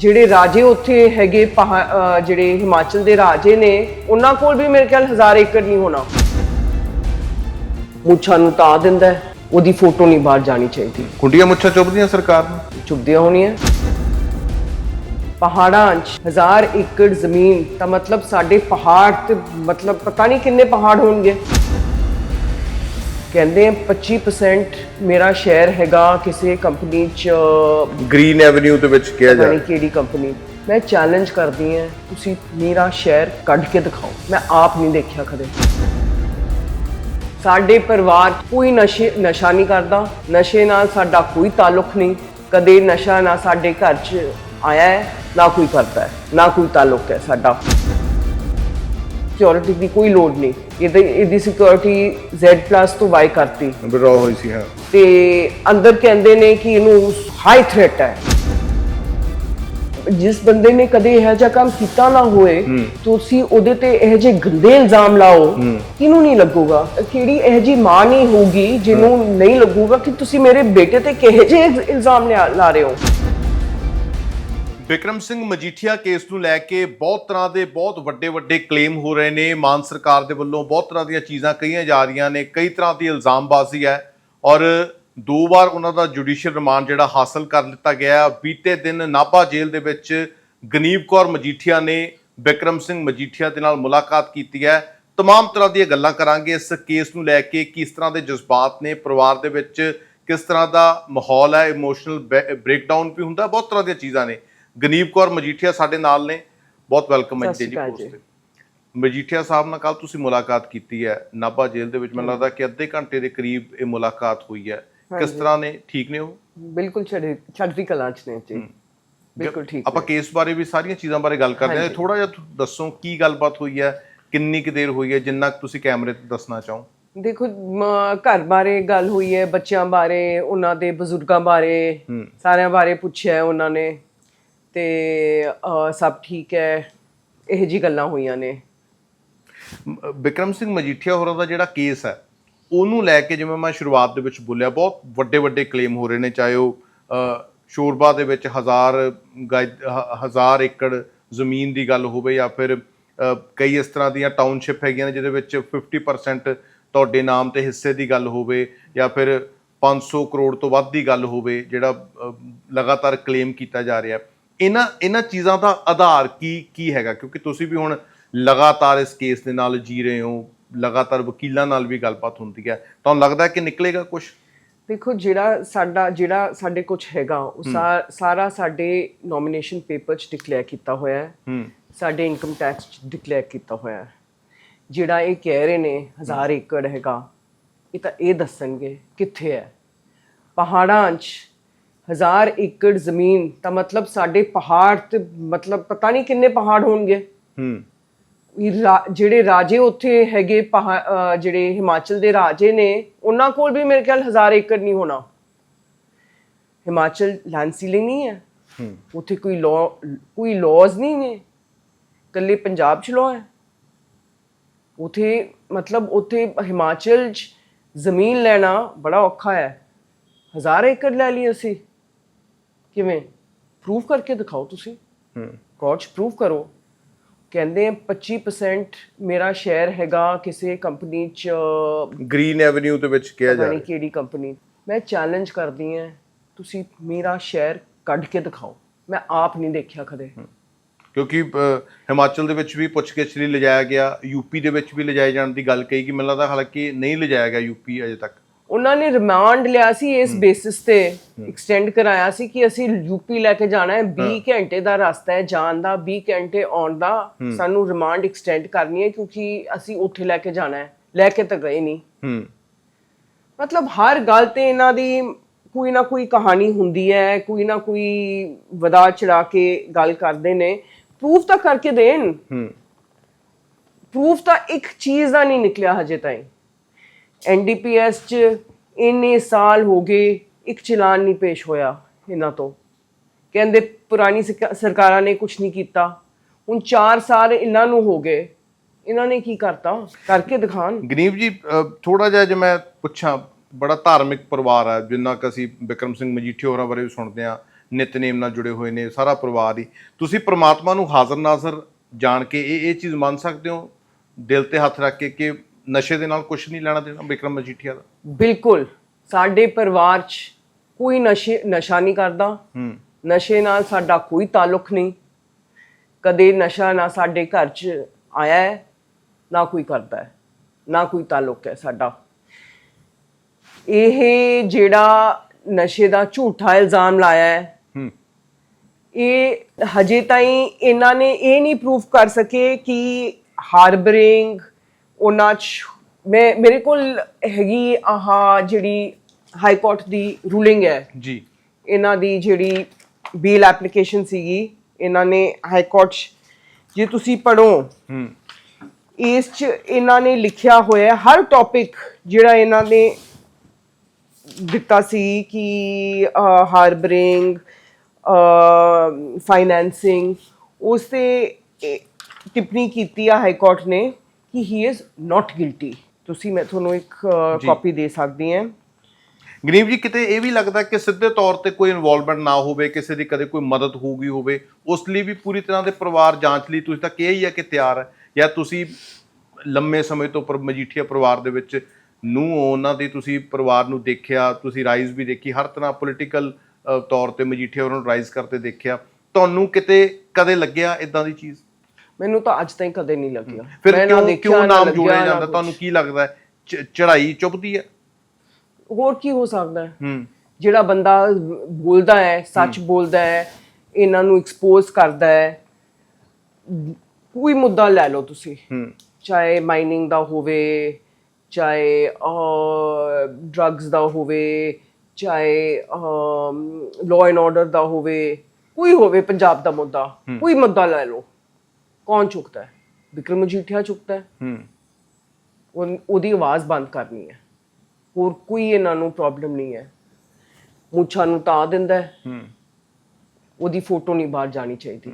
ਜਿਹੜੇ ਰਾਜੇ ਉੱਥੇ ਹੈਗੇ ਜਿਹੜੇ ਹਿਮਾਚਲ ਦੇ ਰਾਜੇ ਨੇ ਉਹਨਾਂ ਕੋਲ ਵੀ ਮੇਰੇ ਖਿਆਲ ਹਜ਼ਾਰ ਏਕੜ ਨਹੀਂ ਹੋਣਾ। ਮੁੱਛਾਂ ਨੂੰ ਤਾਂ ਦਿੰਦਾ ਉਹਦੀ ਫੋਟੋ ਨਹੀਂ ਬਾਹਰ ਜਾਣੀ ਚਾਹੀਦੀ। ਕੁੰਡੀਆਂ ਮੁੱਛਾਂ ਚੁੱਭਦੀਆਂ ਸਰਕਾਰ ਨੂੰ? ਚੁੱਭਦੀਆਂ ਹੋਣੀਆਂ। ਪਹਾੜਾਂ 'ਚ ਹਜ਼ਾਰ ਏਕੜ ਜ਼ਮੀਨ ਤਾਂ ਮਤਲਬ ਸਾਡੇ ਪਹਾੜ ਤੇ ਮਤਲਬ ਪਤਾ ਨਹੀਂ ਕਿੰਨੇ ਪਹਾੜ ਹੋਣਗੇ। ਕਹਿੰਦੇ ਆ 25% ਮੇਰਾ ਸ਼ੇਅਰ ਹੈਗਾ ਕਿਸੇ ਕੰਪਨੀ 'ਚ ਗ੍ਰੀਨ ਐਵਨਿਊ ਦੇ ਵਿੱਚ ਕਿਹਾ ਪਤਾ ਜਾ ਨਹੀਂ ਕਿਹੜੀ ਕੰਪਨੀ ਮੈਂ ਚੈਲੰਜ ਕਰਦੀ ਹਾਂ ਤੁਸੀਂ ਮੇਰਾ ਸ਼ੇਅਰ ਕੱਢ ਕੇ ਦਿਖਾਓ। ਮੈਂ ਆਪ ਨਹੀਂ ਦੇਖਿਆ ਕਦੇ। ਸਾਡੇ ਪਰਿਵਾਰ ਕੋਈ ਨਸ਼ੇ ਨਸ਼ਾ ਨਹੀਂ ਕਰਦਾ। ਨਸ਼ੇ ਨਾਲ ਸਾਡਾ ਕੋਈ ਤਾਲੁਕ ਨਹੀਂ। ਕਦੇ ਨਸ਼ਾ ਨਾ ਸਾਡੇ ਘਰ 'ਚ ਆਇਆ ਹੈ ਨਾ ਕੋਈ ਕਰਦਾ ਹੈ ਨਾ ਕੋਈ ਤਾਲੁਕ ਹੈ ਸਾਡਾ। ਸਿਕਿਉਰਿਟੀ ਦੀ ਕੋਈ ਲੋੜ ਨਹੀਂ। ਇਹਦੀ ਇਹਦੀ ਸਿਕਿਉਰਿਟੀ Z+ ਤੋਂ ਬਾਈ ਕਰਤੀ। ਵਿਡਰਾ ਹੋਈ ਸੀ ਹਾਂ। ਤੇ ਅੰਦਰ ਕਹਿੰਦੇ ਨੇ ਕਿ ਇਹਨੂੰ ਹਾਈ ਥ੍ਰੈਟ ਹੈ। ਜਿਸ ਬੰਦੇ ਨੇ ਕਦੇ ਇਹੋ ਜਿਹਾ ਕੰਮ ਕੀਤਾ ਨਾ ਹੋਏ ਤੁਸੀਂ ਉਹਦੇ ਤੇ ਇਹੋ ਜਿਹੇ ਗੰਦੇ ਇਲਜ਼ਾਮ ਲਾਓ ਕਿਹਨੂੰ ਨਹੀਂ ਲੱਗੂਗਾ? ਕਿਹੜੀ ਇਹੋ ਜਿਹੀ ਮਾਂ ਨਹੀਂ ਹੋਊਗੀ ਜਿਹਨੂੰ ਨਹੀਂ ਲੱਗੂਗਾ ਕਿ ਤੁਸੀਂ ਮੇਰੇ ਬੇਟੇ ਤੇ ਕਿਹੋ ਜਿਹੇ ਇਲਜ਼ਾਮ ਲਾ ਰਹੇ ਹੋ? ਵਿਕਰਮ ਸਿੰਘ ਮਜੀਠੀਆ ਕੇਸ ਨੂੰ ਲੈ ਕੇ ਬਹੁਤ ਤਰ੍ਹਾਂ ਦੇ ਬਹੁਤ ਵੱਡੇ ਵੱਡੇ ਕਲੇਮ ਹੋ ਰਹੇ ਨੇ ਮਾਨ ਸਰਕਾਰ ਦੇ ਵੱਲੋਂ ਬਹੁਤ ਤਰ੍ਹਾਂ ਦੀਆਂ ਚੀਜ਼ਾਂ ਕਹੀਆਂ ਜਾ ਰਹੀਆਂ ਨੇ ਕਈ ਤਰ੍ਹਾਂ ਦੀ ਇਲਜ਼ਾਮਬਾਜ਼ੀ ਹੈ ਔਰ ਦੋ ਵਾਰ ਉਹਨਾਂ ਦਾ ਜੁਡੀਸ਼ੀਅਲ ਰਿਮਾਂਡ ਜਿਹੜਾ ਹਾਸਲ ਕਰ ਲਿੱਤਾ ਗਿਆ ਹੈ। ਬੀਤੇ ਦਿਨ ਨਾਭਾ ਜੇਲ੍ਹ ਦੇ ਵਿੱਚ ਗਨੀਬ ਕੌਰ ਮਜੀਠੀਆ ਨੇ ਵਿਕਰਮ ਸਿੰਘ ਮਜੀਠੀਆ ਦੇ ਨਾਲ ਮੁਲਾਕਾਤ ਕੀਤੀ ਹੈ तमाम ਤਰ੍ਹਾਂ ਦੀਆਂ ਗੱਲਾਂ ਕਰਾਂਗੇ ਇਸ ਕੇਸ ਨੂੰ ਲੈ ਕੇ ਕਿਸ ਤਰ੍ਹਾਂ ਦੇ ਜਜ਼ਬਾਤ ਨੇ ਪਰਿਵਾਰ ਦੇ ਵਿੱਚ ਕਿਸ ਤਰ੍ਹਾਂ ਦਾ ਮਾਹੌਲ ਹੈ ਇਮੋਸ਼ਨਲ ਬ੍ਰੇਕਡਾਊਨ ਵੀ ਹੁੰਦਾ ਬਹੁਤ ਤਰ੍ਹਾਂ ਦੀਆਂ ਚੀਜ਼ਾਂ ਨੇ ਗਨੀਬ ਕੌਰ ਮਜੀਠੀਆ ਸਾਡੇ ਨਾਲ ਨੇ। ਬਹੁਤ ਵੈਲਕਮ ਹੈ ਜੀ ਪੋਸਟ। ਤੇ। ਮਜੀਠੀਆ ਸਾਹਿਬ ਨਾਲ ਕੱਲ ਤੁਸੀਂ ਮੁਲਾਕਾਤ ਕੀਤੀ ਹੈ ਨਾਭਾ ਜੇਲ੍ਹ ਦੇ ਵਿੱਚ। ਮੈਨੂੰ ਲੱਗਦਾ ਕਿ ਅੱਧੇ ਘੰਟੇ ਦੇ ਕਰੀਬ ਇਹ ਮੁਲਾਕਾਤ ਹੋਈ ਹੈ। ਕਿਸ ਤਰ੍ਹਾਂ ਨੇ? ਠੀਕ ਨੇ ਉਹ? ਬਿਲਕੁਲ ਚੜ੍ਹਦੀ ਕਲਾ ਚ ਨੇ ਜੀ। ਬਿਲਕੁਲ ਠੀਕ ਆਪਾਂ ਕੇਸ ਬਾਰੇ ਵੀ ਸਾਰੀਆਂ ਚੀਜ਼ਾਂ ਬਾਰੇ ਗੱਲ ਕਰਦੇ ਹਾਂ। ਥੋੜਾ ਜਿਹਾ ਦੱਸੋ ਕੀ ਗੱਲਬਾਤ ਹੋਈ ਹੈ ਕਿੰਨੀ ਕੁ ਦੇਰ ਹੋਈ ਹੈ ਜਿੰਨਾ ਕੁ ਤੁਸੀਂ ਕੈਮਰੇ ਤੇ ਦੱਸਣਾ ਚਾਹੋ? ਦੇਖੋ ਘਰ ਬਾਰੇ ਗੱਲ ਹੋਈ ਹੈ ਬੱਚਿਆਂ ਬਾਰੇ ਉਹਨਾਂ ਦੇ ਬਜ਼ੁਰਗਾਂ ਬਾਰੇ। ਸਾਰਿਆਂ ਬਾਰੇ ਪੁੱਛਿਆ ਉਹਨਾਂ ਨੇ। ਤੇ ਅਹ, ਸਭ ਠੀਕ ਹੈ। ਇਹੋ ਜੀ ਗੱਲਾਂ ਹੋਈਆਂ ਨੇ। ਮ- ਵਿਕਰਮ ਸਿੰਘ ਮਜੀਠੀਆ ਹੋਰਾਂ ਦਾ ਜਿਹੜਾ ਕੇਸ ਹੈ ਉਹਨੂੰ ਲੈ ਕੇ ਜਿਵੇਂ ਮੈਂ ਸ਼ੁਰੂਆਤ ਦੇ ਵਿੱਚ ਬੋਲਿਆ ਬਹੁਤ ਵੱਡੇ ਵੱਡੇ ਕਲੇਮ ਹੋ ਰਹੇ ਨੇ ਚਾਹੇ ਉਹ ਅ, ਸ਼ੋਰਬਾ ਦੇ ਵਿੱਚ ਹਜ਼ਾਰ ਗਾਇ ਹ- ਹਜ਼ਾਰ ਏਕੜ ਜ਼ਮੀਨ ਦੀ ਗੱਲ ਹੋਵੇ ਜਾਂ ਫਿਰ ਅ, ਕਈ ਇਸ ਤਰ੍ਹਾਂ ਦੀਆਂ ਟਾਊਨਸ਼ਿਪ ਹੈਗੀਆਂ ਨੇ ਜਿਹਦੇ ਵਿੱਚ 50% ਤੁਹਾਡੇ ਨਾਮ ਤੇ ਹਿੱਸੇ ਦੀ ਗੱਲ ਹੋਵੇ ਜਾਂ ਫਿਰ 500 ਕਰੋੜ ਤੋਂ ਵੱਧ ਦੀ ਗੱਲ ਹੋਵੇ ਜਿਹੜਾ ਅ, ਲਗਾਤਾਰ ਕਲੇਮ ਕੀਤਾ ਜਾ ਰਿਹਾ ਇਹਨਾਂ ਇਹਨਾਂ ਚੀਜ਼ਾਂ ਦਾ ਆਧਾਰ ਕੀ ਕੀ ਹੈਗਾ? ਕਿਉਂਕਿ ਤੁਸੀਂ ਵੀ ਹੁਣ ਲਗਾਤਾਰ ਇਸ ਕੇਸ ਦੇ ਨਾਲ ਜੀ ਰਹੇ ਹੋ ਲਗਾਤਾਰ ਵਕੀਲਾਂ ਨਾਲ ਵੀ ਗੱਲਬਾਤ ਹੁੰਦੀ ਹੈ ਤੁਹਾਨੂੰ ਲੱਗਦਾ ਕਿ ਨਿਕਲੇਗਾ ਕੁਝ ਦੇਖੋ ਜਿਹੜਾ ਸਾਡਾ ਜਿਹੜਾ ਸਾਡੇ ਕੁਝ ਹੈਗਾ ਉਹ ਸਾਰਾ ਸਾਡੇ ਨੋਮੀਨੇਸ਼ਨ ਪੇਪਰ ਚ ਡਿਕਲੇਅਰ ਕੀਤਾ ਹੋਇਆ ਹੈ। ਹੂੰ। ਸਾਡੇ ਇਨਕਮ ਟੈਕਸ ਚ ਡਿਕਲੇਅਰ ਕੀਤਾ ਹੋਇਆ ਹੈ। ਜਿਹੜਾ ਇਹ ਕਹਿ ਰਹੇ ਨੇ ਹਜ਼ਾਰ ਏਕੜ ਹੈਗਾ ਇਹ ਤਾਂ ਇਹ ਦੱਸਣਗੇ ਕਿੱਥੇ ਹੈ। ਪਹਾੜਾਂ 'ਚ ਹਜ਼ਾਰ ਏਕੜ ਜ਼ਮੀਨ ਤਾਂ ਮਤਲਬ ਸਾਡੇ ਪਹਾੜ ਤੇ ਮਤਲਬ ਪਤਾ ਨਹੀਂ ਕਿੰਨੇ ਪਹਾੜ ਹੋਣਗੇ। ਹੂੰ। ਜਿਹੜੇ ਰਾਜੇ ਉੱਥੇ ਹੈਗੇ ਜਿਹੜੇ ਹਿਮਾਚਲ ਦੇ ਰਾਜੇ ਨੇ ਉਹਨਾਂ ਕੋਲ ਵੀ ਮੇਰੇ ਖਿਆਲ ਹਜ਼ਾਰ ਏਕੜ ਨਹੀਂ ਹੋਣਾ। ਹਿਮਾਚਲ ਲੈਂਡ ਸੀਲਿੰਗ ਨਹੀਂ ਹੈ। ਹੂੰ। ਉੱਥੇ ਕੋਈ ਲਾਅ ਕੋਈ ਲਾਜ਼ ਨਹੀਂ ਨੇ। ਕੱਲੇ ਪੰਜਾਬ 'ਚ ਲਾਅ ਹੈ। ਉਥੇ ਮਤਲਬ ਉਥੇ ਹਿਮਾਚਲ 'ਚ ਜ਼ਮੀਨ ਲੈਣਾ ਬੜਾ ਔਖਾ ਹੈ। ਹਜ਼ਾਰ ਏਕੜ ਲੈ ਲਈ ਅਸੀਂ। ਕਿਵੇਂ? ਪ੍ਰੂਫ ਕਰਕੇ ਦਿਖਾਓ ਤੁਸੀਂ। ਹੂੰ। ਕੋਰਟ 'ਚ ਪ੍ਰੂਫ ਕਰੋ। ਕਹਿੰਦੇ ਆ 25% ਮੇਰਾ ਸ਼ੇਅਰ ਹੈਗਾ ਕਿਸੇ ਕੰਪਨੀ 'ਚ ਗ੍ਰੀਨ ਐਵਨਿਊ ਦੇ ਵਿੱਚ ਕਿਹਾ ਜਾ ਰਿਹਾ। ਕਿਹੜੀ ਕੰਪਨੀ ਮੈਂ ਚੈਲੰਜ ਕਰਦੀ ਹਾਂ ਤੁਸੀਂ ਮੇਰਾ ਸ਼ੇਅਰ ਕੱਢ ਕੇ ਦਿਖਾਓ। ਮੈਂ ਆਪ ਨਹੀਂ ਦੇਖਿਆ ਕਦੇ। ਕਿਉਂਕਿ ਹਿਮਾਚਲ ਦੇ ਵਿੱਚ ਵੀ ਪੁੱਛਗਿੱਛ ਲਈ ਲਿਜਾਇਆ ਗਿਆ ਯੂਪੀ ਦੇ ਵਿੱਚ ਵੀ ਲਿਜਾਏ ਜਾਣ ਦੀ ਗੱਲ ਕਹੀ ਕਿ ਮੈਨੂੰ ਲੱਗਦਾ ਹਾਲਾਂਕਿ ਨਹੀਂ ਲਿਜਾਇਆ ਗਿਆ ਯੂਪੀ ਅਜੇ ਤੱਕ। ਉਹਨਾਂ ਨੇ ਰਿਮਾਂਡ ਲਿਆ ਸੀ ਇਸ ਬੇਸਿਸ ਤੇ ਐਕਸਟੈਂਡ ਕਰਾਇਆ ਸੀ ਕਿ ਅਸੀਂ ਯੂਪੀ ਲੈ ਕੇ ਜਾਣਾ ਹੈ। 20 ਘੰਟੇ ਦਾ ਰਸਤਾ ਹੈ ਜਾਣ ਦਾ 20 ਘੰਟੇ ਆਉਣ ਦਾ। ਸਾਨੂੰ ਰਿਮਾਂਡ ਐਕਸਟੈਂਡ ਕਰਨੀ ਹੈ ਕਿਉਂਕਿ ਅਸੀਂ ਉੱਥੇ ਲੈ ਕੇ ਜਾਣਾ ਹੈ। ਲੈ ਕੇ ਤਾਂ ਗਏ ਨਹੀਂ। ਮਤਲਬ ਹਰ ਗੱਲ ਤੇ ਇਹਨਾਂ ਦੀ ਕੋਈ ਨਾ ਕੋਈ ਕਹਾਣੀ ਹੁੰਦੀ ਹੈ ਕੋਈ ਨਾ ਕੋਈ ਵਧਾ ਚੜਾ ਕੇ ਗੱਲ ਕਰਦੇ ਨੇ। ਪ੍ਰੂਫ ਤਾਂ ਕਰਕੇ ਦੇਣ। ਪ੍ਰੂਫ ਤਾਂ ਇੱਕ ਚੀਜ਼ ਦਾ ਨਹੀਂ ਨਿਕਲਿਆ ਹਜੇ ਤਾਈਂ। ਐਨਡੀਪੀਐਸ ਚ ਇੰਨੇ ਸਾਲ ਹੋ ਗਏ ਇੱਕ ਚਲਾਨ ਨਹੀਂ ਪੇਸ਼ ਹੋਇਆ ਇਹਨਾਂ ਤੋਂ। ਕਹਿੰਦੇ ਪੁਰਾਣੀ ਸਰਕਾਰਾਂ ਨੇ ਕੁਝ ਨਹੀਂ ਕੀਤਾ। ਹੁਣ 4 ਸਾਲ ਇਹਨਾਂ ਨੂੰ ਹੋ ਗਏ। ਇਹਨਾਂ ਨੇ ਕੀ ਕਰਤਾ? ਕਰਕੇ ਦਿਖਾਣ ਗਨੀਬ ਜੀ ਥੋੜਾ ਜਿਹਾ ਜੇ ਮੈਂ ਪੁੱਛਾਂ, ਬੜਾ ਧਾਰਮਿਕ ਪਰਿਵਾਰ ਹੈ ਜਿੰਨਾ ਕਿ ਅਸੀਂ ਵਿਕਰਮ ਸਿੰਘ ਮਜੀਠੀਆ ਹੋਰਾਂ ਬਾਰੇ ਵੀ ਸੁਣਦੇ ਆ ਨਿਤਨੇਮ ਨਾਲ ਜੁੜੇ ਹੋਏ ਨੇ, ਸਾਰਾ ਪਰਿਵਾਰ ਹੀ। ਤੁਸੀਂ ਪ੍ਰਮਾਤਮਾ ਨੂੰ ਹਾਜ਼ਰ ਨਾਜ਼ਰ ਜਾਣ ਕੇ ਇਹ ਇਹ ਚੀਜ਼ ਮੰਨ ਸਕਦੇ ਹੋ? ਦਿਲ ਤੇ ਹੱਥ ਰੱਖ ਕੇ ਕਿ ਨਸ਼ੇ ਦੇ ਨਾਲ ਕੁਝ ਨਹੀਂ ਲੈਣਾ ਦੇਣਾ ਵਿਕਰਮ ਮਜੀਠੀਆ ਦਾ? ਬਿਲਕੁਲ। ਸਾਡੇ ਪਰਿਵਾਰ 'ਚ ਕੋਈ ਨਸ਼ੇ ਨਸ਼ਾ ਨਹੀਂ ਕਰਦਾ। ਹੂੰ। ਨਸ਼ੇ ਨਾਲ ਸਾਡਾ ਕੋਈ ਤਾਲੁਕ ਨਹੀਂ। ਕਦੇ ਨਸ਼ਾ ਨਾ ਸਾਡੇ ਘਰ 'ਚ ਆਇਆ ਹੈ ਨਾ ਕੋਈ ਕਰਦਾ ਹੈ ਨਾ ਕੋਈ ਤਾਲੁਕ ਹੈ ਸਾਡਾ। ਇਹ ਜਿਹੜਾ ਨਸ਼ੇ ਦਾ ਝੂਠਾ ਇਲਜ਼ਾਮ ਲਾਇਆ ਹੈ ਹੂੰ। ਇਹ ਹਜੇ ਤਾਈਂ ਇਹਨਾਂ ਨੇ ਇਹ ਨਹੀਂ ਪ੍ਰੂਫ ਕਰ ਸਕੇ ਕਿ ਹਾਰਬਰਿੰਗ ਉਹਨਾਂ ਚ ਮੈਂ ਮੇਰੇ ਕੋਲ ਹੈਗੀ ਆਹ ਜਿਹੜੀ ਹਾਈ ਕੋਰਟ ਦੀ ਰੂਲਿੰਗ ਹੈ। ਜੀ। ਇਹਨਾਂ ਦੀ ਜਿਹੜੀ ਬੀਲ ਐਪਲੀਕੇਸ਼ਨ ਸੀਗੀ ਇਹਨਾਂ ਨੇ ਹਾਈ ਕੋਰਟ 'ਚ ਜੇ ਤੁਸੀਂ ਪੜੋ ਹੂੰ। ਇਸ 'ਚ ਇਹਨਾਂ ਨੇ ਲਿਖਿਆ ਹੋਇਆ ਹੈ ਹਰ ਟੌਪਿਕ ਜਿਹੜਾ ਇਹਨਾਂ ਨੇ ਦਿੱਤਾ ਸੀ ਕਿ ਹਾਰਬਰਿੰਗ ਫਾਈਨੈਂਸਿੰਗ ਉਸ ਤੇ ਇਹ ਟਿੱਪਣੀ ਕੀਤੀ ਆ ਹਾਈ ਕੋਰਟ ਨੇ। ਕਿ ਹੀ ਇਜ਼ ਨਾਟ ਗਿਲਟੀ ਤੁਸੀਂ ਮੈਂ ਤੁਹਾਨੂੰ ਇੱਕ। ਕਾਪੀ ਦੇ ਸਕਦੀ ਹਾਂ। ਗਰੀਬ ਜੀ ਕਿਤੇ ਇਹ ਵੀ ਲੱਗਦਾ ਕਿ ਸਿੱਧੇ ਤੌਰ ਤੇ ਕੋਈ ਇਨਵੋਲਵਮੈਂਟ ਨਾ ਹੋਵੇ ਕਿਸੇ ਦੀ ਕਦੇ ਕੋਈ ਮਦਦ ਹੋ ਗਈ ਹੋਵੇ ਉਸ ਲਈ ਵੀ ਪੂਰੀ ਤਰ੍ਹਾਂ ਦੇ ਪਰਿਵਾਰ ਜਾਂਚ ਲਈ ਤੁਸੀਂ ਤਾਂ ਕਿਹਾ ਹੀ ਹੈ ਕਿ ਤਿਆਰ ਹੈ ਜਾਂ ਤੁਸੀਂ ਲੰਮੇ ਸਮੇਂ ਤੋਂ ਪਰ ਮਜੀਠੀਆ ਪਰਿਵਾਰ ਦੇ ਵਿੱਚ ਨੂੰ ਉਹਨਾਂ ਦੀ ਤੁਸੀਂ ਪਰਿਵਾਰ ਨੂੰ ਦੇਖਿਆ ਤੁਸੀਂ ਰਾਈਜ਼ ਵੀ ਦੇਖੀ ਹਰ ਤਰ੍ਹਾਂ ਪੋਲੀਟੀਕਲ ਤੌਰ ਤੇ ਮਜੀਠੀਆ ਉਹਨਾਂ ਨੂੰ ਰਾਈਜ਼ ਕਰਦੇ ਦੇਖਿਆ। ਤੁਹਾਨੂੰ ਕਿਤੇ ਕਦੇ ਲੱਗਿਆ ਇਦਾਂ ਦੀ ਚੀਜ਼? ਮੈਨੂੰ ਤਾਂ ਅੱਜ ਤਾਈਂ ਕਦੇ ਨਹੀਂ ਲੱਗਿਆ। ਫਿਰ ਮੈਂ ਨਾ ਕਿਉਂ ਦੇਖਿਆ, ਕਿਉਂ ਨਾ ਨਾਮ ਲੱਗਿਆ, ਜੋੜਿਆ ਨਾ ਜਾਂਦਾ। ਤੁਹਾਨੂੰ ਕੀ ਲੱਗਦਾ ਹੈ? ਚ- ਚੜ੍ਹਾਈ ਚੁੱਭਦੀ ਹੈ? ਹੋਰ ਕੀ ਹੋ ਸਕਦਾ ਹੈ? ਹੂੰ। ਜਿਹੜਾ ਬੰਦਾ ਬੋਲਦਾ ਹੈ ਸੱਚ ਬੋਲਦਾ ਹੈ ਇਹਨਾਂ ਨੂੰ ਐਕਸਪੋਜ਼ ਕਰਦਾ ਹੈ ਕੋਈ ਮੁੱਦਾ ਲੈ ਲਓ ਤੁਸੀਂ। ਹੂੰ। ਚਾਹੇ ਮਾਈਨਿੰਗ ਦਾ ਹੋਵੇ ਚਾਹੇ ਡਰੱਗਸ ਦਾ ਹੋਵੇ ਚਾਹੇ ਲਾਅ ਐਂਡ ਆਰਡਰ ਦਾ ਹੋਵੇ ਕੋਈ ਹੋਵੇ ਪੰਜਾਬ ਦਾ ਮੁੱਦਾ ਕੋਈ ਮੁੱਦਾ ਲੈ ਲਓ। ਕੌਣ ਚੁੱਕਦਾ ਹੈ ਵਿਕਰਮ ਮਜੀਠੀਆ ਚੁੱਕਦਾ ਹੈ ਹੂੰ ਉਹ- ਉਹਦੀ ਆਵਾਜ਼ ਬੰਦ ਕਰਨੀ ਹੈ ਹੋਰ ਕੋਈ ਇਹਨਾਂ ਨੂੰ ਪ੍ਰੋਬਲਮ ਨਹੀਂ ਹੈ ਮੁੱਛਾਂ ਨੂੰ ਤਾਂ ਦਿੰਦਾ ਹੈ ਹੂੰ ਉਹਦੀ ਫੋਟੋ ਨਹੀਂ ਬਾਹਰ ਜਾਣੀ ਚਾਹੀਦੀ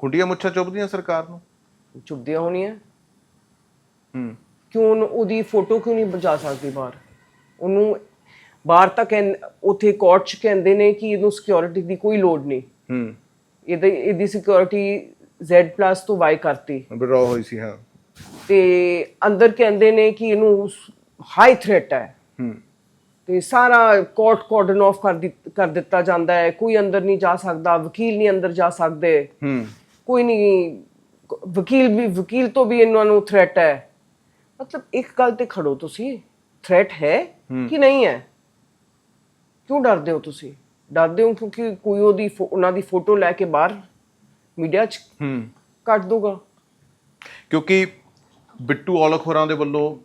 ਕੁੰਡੀਆਂ ਮੁੱਛਾਂ ਚੁੱਭਦੀਆਂ ਸਰਕਾਰ ਨੂੰ ਚੁੱਪਦੀਆਂ ਹੋਣੀਆਂ ਹੂੰ ਕਿਉਂ ਉਹਦੀ ਫੋਟੋ ਕਿਉਂ ਨਹੀਂ ਜਾ ਸਕਦੀ ਬਾਹਰ ਉਹਨੂੰ ਬਾਹਰ ਤਾਂ ਉੱਥੇ ਕੋਰਟ 'ਚ ਕਹਿੰਦੇ ਨੇ ਕਿ ਇਹਨੂੰ ਸਿਕਿਉਰਿਟੀ ਦੀ ਕੋਈ ਲੋੜ ਨਹੀਂ ਹੂੰ ਇਹਦੀ ਇਹਦੀ ਸਿਕਿਉਰਿਟੀ Z+ ਤੋਂ ਵਾਈ ਕਰਤੀ। ਵਿਡਰਾਅ ਹੋਈ ਸੀ ਹਾਂ। ਤੇ ਅੰਦਰ ਕਹਿੰਦੇ ਨੇ ਕਿ ਇਹਨੂੰ ਹਾਈ ਥ੍ਰੈਟ ਹੈ। ਹੂੰ। ਤੇ ਸਾਰਾ ਕੋਰਟ ਕੋਰਡਨ ਆਫ ਕਰ ਕਰ ਦਿੱਤਾ ਜਾਂਦਾ ਹੈ। ਕੋਈ ਅੰਦਰ ਨਹੀਂ ਜਾ ਸਕਦਾ ਵਕੀਲ ਨਹੀਂ ਅੰਦਰ ਜਾ ਸਕਦੇ। ਹੂੰ। ਕੋਈ ਨਹੀਂ ਵਕੀਲ ਵੀ ਵਕੀਲ ਤੋਂ ਵੀ ਇਹਨਾਂ ਨੂੰ ਥ੍ਰੈਟ ਹੈ। ਮਤਲਬ ਇੱਕ ਗੱਲ ਤੇ ਖੜੋ ਤੁਸੀਂ ਥ੍ਰੈਟ ਹੈ ਕਿ ਨਹੀਂ ਹੈ? ਕਿਉਂ ਡਰਦੇ ਹੋ ਤੁਸੀਂ? ਡਰਦੇ ਹੋ ਕਿਉਂਕਿ ਕੋਈ ਉਹਦੀ ਉਹਨਾਂ ਦੀ ਫੋਟੋ ਲੈ ਕੇ ਬਾਹਰ ਮੀਡੀਆ 'ਚ ਹੂੰ। ਕੱਢ ਦੂਗਾ ਕਿਉਂਕਿ ਬਿੱਟੂ ਔਲਖ ਹੋਰਾਂ ਦੇ ਵੱਲੋਂ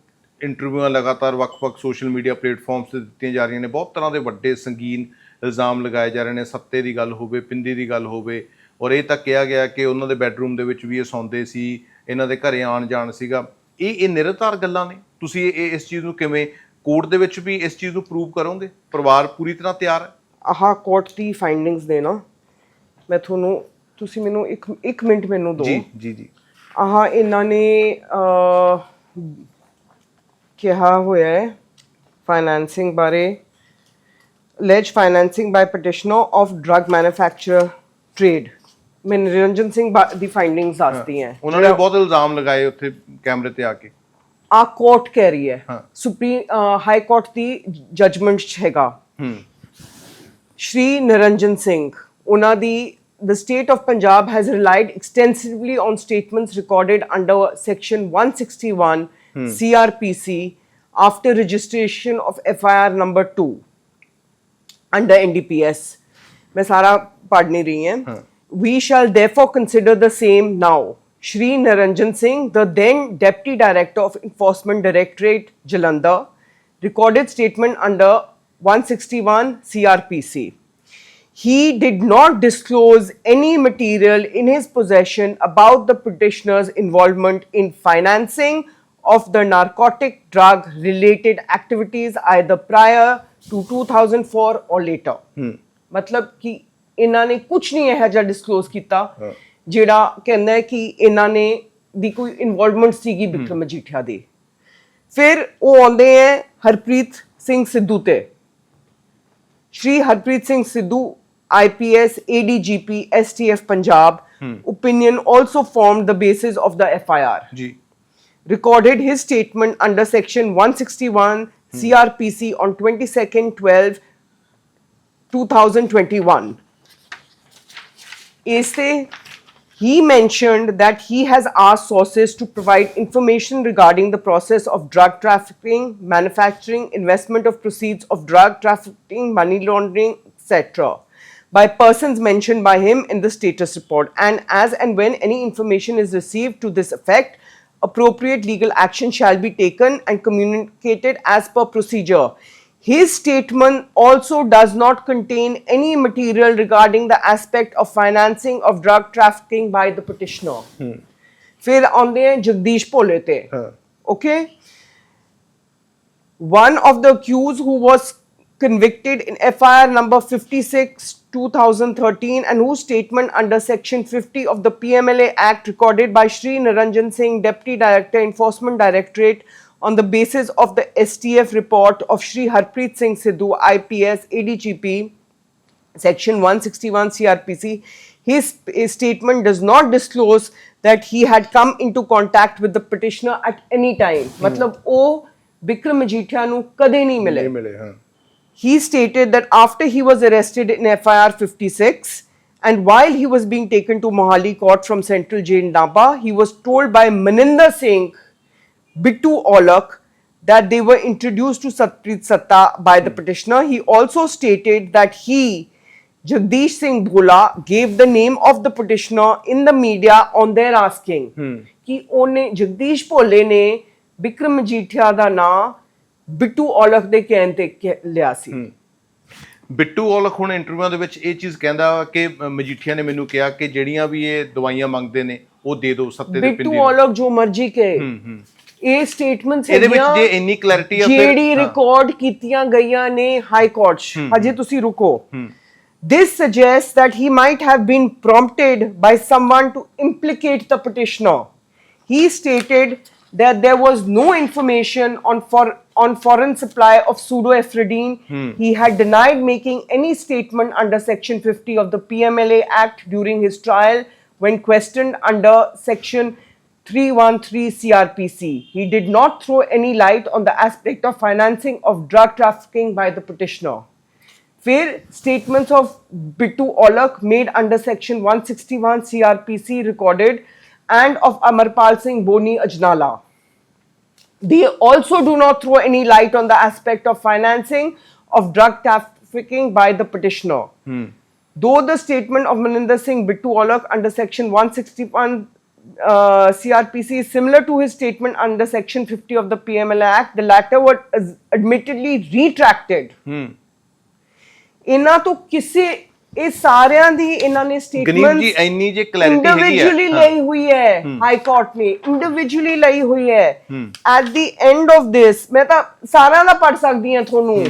ਇੰਟਰਵਿਊਆਂ ਲਗਾਤਾਰ ਵੱਖ-ਵੱਖ ਸੋਸ਼ਲ ਮੀਡੀਆ ਪਲੇਟਫਾਰਮਸ ਤੇ ਦਿੱਤੀਆਂ ਜਾ ਰਹੀਆਂ ਨੇ। ਬਹੁਤ ਤਰ੍ਹਾਂ ਦੇ ਵੱਡੇ ਸੰਗੀਨ ਇਲਜ਼ਾਮ ਲਗਾਏ ਜਾ ਰਹੇ ਨੇ। ਸੱਤੇ ਦੀ ਗੱਲ ਹੋਵੇ ਪਿੰਦੀ ਦੀ ਗੱਲ ਹੋਵੇ। ਔਰ ਇਹ ਤਾਂ ਕਿਹਾ ਗਿਆ ਕਿ ਉਹਨਾਂ ਦੇ ਬੈੱਡਰੂਮ ਦੇ ਵਿੱਚ ਵੀ ਇਹ ਸੌਂਦੇ ਸੀ ਇਹਨਾਂ ਦੇ ਘਰੇ ਆਣ ਜਾਣ ਸੀਗਾ। ਇਹ ਇਹ ਨਿਰਧਾਰ ਗੱਲਾਂ ਨੇ। ਤੁਸੀਂ ਇਹ ਇਹ- ਇਸ ਚੀਜ਼ ਨੂੰ ਕਿਵੇਂ ਕੋਰਟ ਦੇ ਵਿੱਚ ਵੀ ਇਸ ਚੀਜ਼ ਨੂੰ ਪ੍ਰੂਵ ਕਰੋਗੇ? ਪਰਿਵਾਰ ਪੂਰੀ ਤਰ੍ਹਾਂ ਤਿਆਰ ਹੈ? ਆਹ ਕੋਰਟ ਦੀ ਫਾਈਂਡਿੰਗਸ ਦੇ ਨਾ ਮੈਂ ਤੁਹਾਨੂੰ ਤੁਸੀਂ ਮੈਨੂੰ ਇੱਕ ਇੱਕ ਮਿੰਟ ਮੈਨੂੰ ਦਿਓ। ਜੀ ਜੀ ਜੀ। ਆਹ ਇਹਨਾਂ ਨੇ ਅਹ, ਕਿਹਾ ਹੋਇਆ ਹੈ ਫਾਈਨੈਂਸਿੰਗ ਬਾਰੇ। Alleged financing by petitioner of drug manufacturer trade ਮੈਂ ਨਿਰੰਜਨ ਸਿੰਘ ਬਾ- ਦੀ ਫਾਈਂਡਿੰਗਸ ਦੱਸਦੀ ਹਾਂ। ਉਹਨਾਂ ਨੇ ਬਹੁਤ ਇਲਜ਼ਾਮ ਲਗਾਏ ਉੱਥੇ ਕੈਮਰੇ ਤੇ ਆ ਕੇ। ਆ ਕੋਰਟ ਕਹਿ ਰਹੀ ਹੈ। ਹਾਂ। ਸੁਪਰੀਮ ਹਾਈ ਕੋਰਟ ਦੀ ਜਜਮੈਂਟ ਚ ਹੈਗਾ। ਹੂੰ। Shri Niranjan Singh, ਉਹਨਾਂ ਦੀ the state of Punjab has relied extensively on statements recorded under section 161 CRPC after registration of FIR number 2 under NDPS. मैं सारा पढ़ नहीं रही हैं. We shall therefore consider the same now. Shri Niranjan Singh, the then Deputy Director of Enforcement Directorate, Jalandhar, recorded statement under 161 CRPC. He did not disclose any material in his possession about the petitioner's involvement in financing of the narcotic drug related activities either prior to 2004 or later. ਮਤਲਬ ਕਿ ਇਹਨਾਂ ਨੇ ਕੁਝ ਨਹੀਂ ਇਹੋ ਜਿਹਾ disclose ਕੀਤਾ ਜਿਹੜਾ ਕਹਿੰਦਾ ਹੈ ਕਿ ਇਹਨਾਂ ਨੇ ਦੀ ਕੋਈ ਇਨਵੋਲਵਮੈਂਟ ਸੀਗੀ ਵਿਕਰਮ ਮਜੀਠੀਆ ਦੀ ਫਿਰ ਉਹ ਆਉਂਦੇ ਹੈ ਹਰਪ੍ਰੀਤ ਸਿੰਘ ਸਿੱਧੂ ਤੇ ਸ਼੍ਰੀ Harpreet Singh Sidhu IPS, ADGP, STF Punjab. Hmm. Opinion also formed the basis of the FIR. ਜੀ Recorded his statement under section 161 CRPC hmm. on 22nd 12 2021. Este, he mentioned that he has asked sources to provide information regarding the process of drug trafficking, manufacturing, investment of proceeds of drug trafficking, money laundering, etc by persons mentioned by him in the status report. And as and when any information is received to this effect appropriate legal action shall be taken and communicated as per procedure. His statement also does not contain any material regarding the aspect of financing of drug trafficking by the petitioner. Hmm. फिर आते जगदीश भोले ते okay one of the convicted in FIR number 56 2013 and whose statement under section 50 of the PMLA Act recorded by Sri Naranjan Singh Deputy Director Enforcement Directorate on the basis of the STF report of Sri Harpreet Singh Sidhu IPS ADGP section 161 CRPC his, his statement does not disclose that he had come into contact with the petitioner at any time. Hmm. मतलब वो विक्रम मजीठिया नु कदे मिले। he stated that after he was arrested in FIR 56 and while he was being taken to Mohali court from central jail Napa, he was told by Maninder Singh, Bittu Aulak, that they were introduced to Satpreet Satta by the petitioner. He also stated that he, Jagdish Singh Bhola, gave the name of the petitioner in the media on their asking. Hmm. कि उन्हें जगदीश भोले ने ਬਿੱਟੂ ਔਲਖ ਦੇ ਕਹਿਣ ਤੇ ਕਿ- ਲਿਆ ਸੀ। ਬਿੱਟੂ ਔਲਖ ਹੁਣ ਇੰਟਰਵਿਊਆਂ ਦੇ ਵਿੱਚ ਇਹ ਚੀਜ਼ ਕਹਿੰਦਾ ਕਿ ਮਜੀਠੀਆ ਨੇ ਮੈਨੂੰ ਕਿਹਾ ਕਿ ਜਿਹੜੀਆਂ ਵੀ ਇਹ ਦਵਾਈਆਂ ਮੰਗਦੇ ਨੇ ਉਹ ਦੇ ਦਿਓ ਸੱਤੇ ਦੇ ਬਿੱਟੂ ਪਿੰਦੀ ਨੂੰ। ਔਲਖ ਜੋ ਮਰਜ਼ੀ ਕਹੇ। ਹੂੰ ਹੂੰ। ਇਹ ਸਟੇਟਮੈਂਟਸ ਇਹਦੇ ਵਿੱਚ ਜੇ ਇੰਨੀ ਕਲੈਰਿਟੀ ਆ ਫਿਰ ਜਿਹੜੀ ਹਾਂ। ਰਿਕਾਰਡ ਕੀਤੀਆਂ ਗਈਆਂ ਨੇ ਹਾਈ ਕੋਰਟ 'ਚ ਹਜੇ ਤੁਸੀਂ ਰੁਕੋ। This suggests that he might have been prompted by someone to implicate the petitioner. He stated that there was no information on for on foreign supply of pseudoephedrine. Hmm. He had denied making any statement under Section 50 of the PMLA Act during his trial when questioned under Section 313 CRPC. He did not throw any light on the aspect of financing of drug trafficking by the petitioner. फिर statements of Bittu Olak made under section 161 CRPC recorded and of Amarpal Singh Boni Ajnala. They also do not throw any light on the aspect of financing of drug trafficking by the petitioner. Though the statement of Maninder Singh Bittu Olak under section 161 uh, CRPC is similar to his statement under section 50 of the PMLA Act, the latter was admittedly retracted. ਹੂੰ ਇਹਨਾਂ ਤੋਂ ਕਿਸੇ ਇਹ ਸਾਰਿਆਂ ਦੀ ਇਹਨਾਂ ਨੇ ਗਨੀਮ ਜੀ ਇੰਨੀ ਜੇ ਕਲੈਰਿਟੀ ਹੈਗੀ ਇੰਡੀਵਿਜੂਅਲੀ ਹੈ। ਲਈ ਹੋਈ ਹੈ ਹਾਈ ਕੋਰਟ ਨੇ ਇੰਡੀਵਿਜੂਅਲੀ ਲਈ ਹੋਈ ਹੈ। At the end of this ਮੈਂ ਤਾਂ ਸਾਰਿਆਂ ਦਾ ਪੜ ਸਕਦੀ ਹਾਂ ਤੁਹਾਨੂੰ।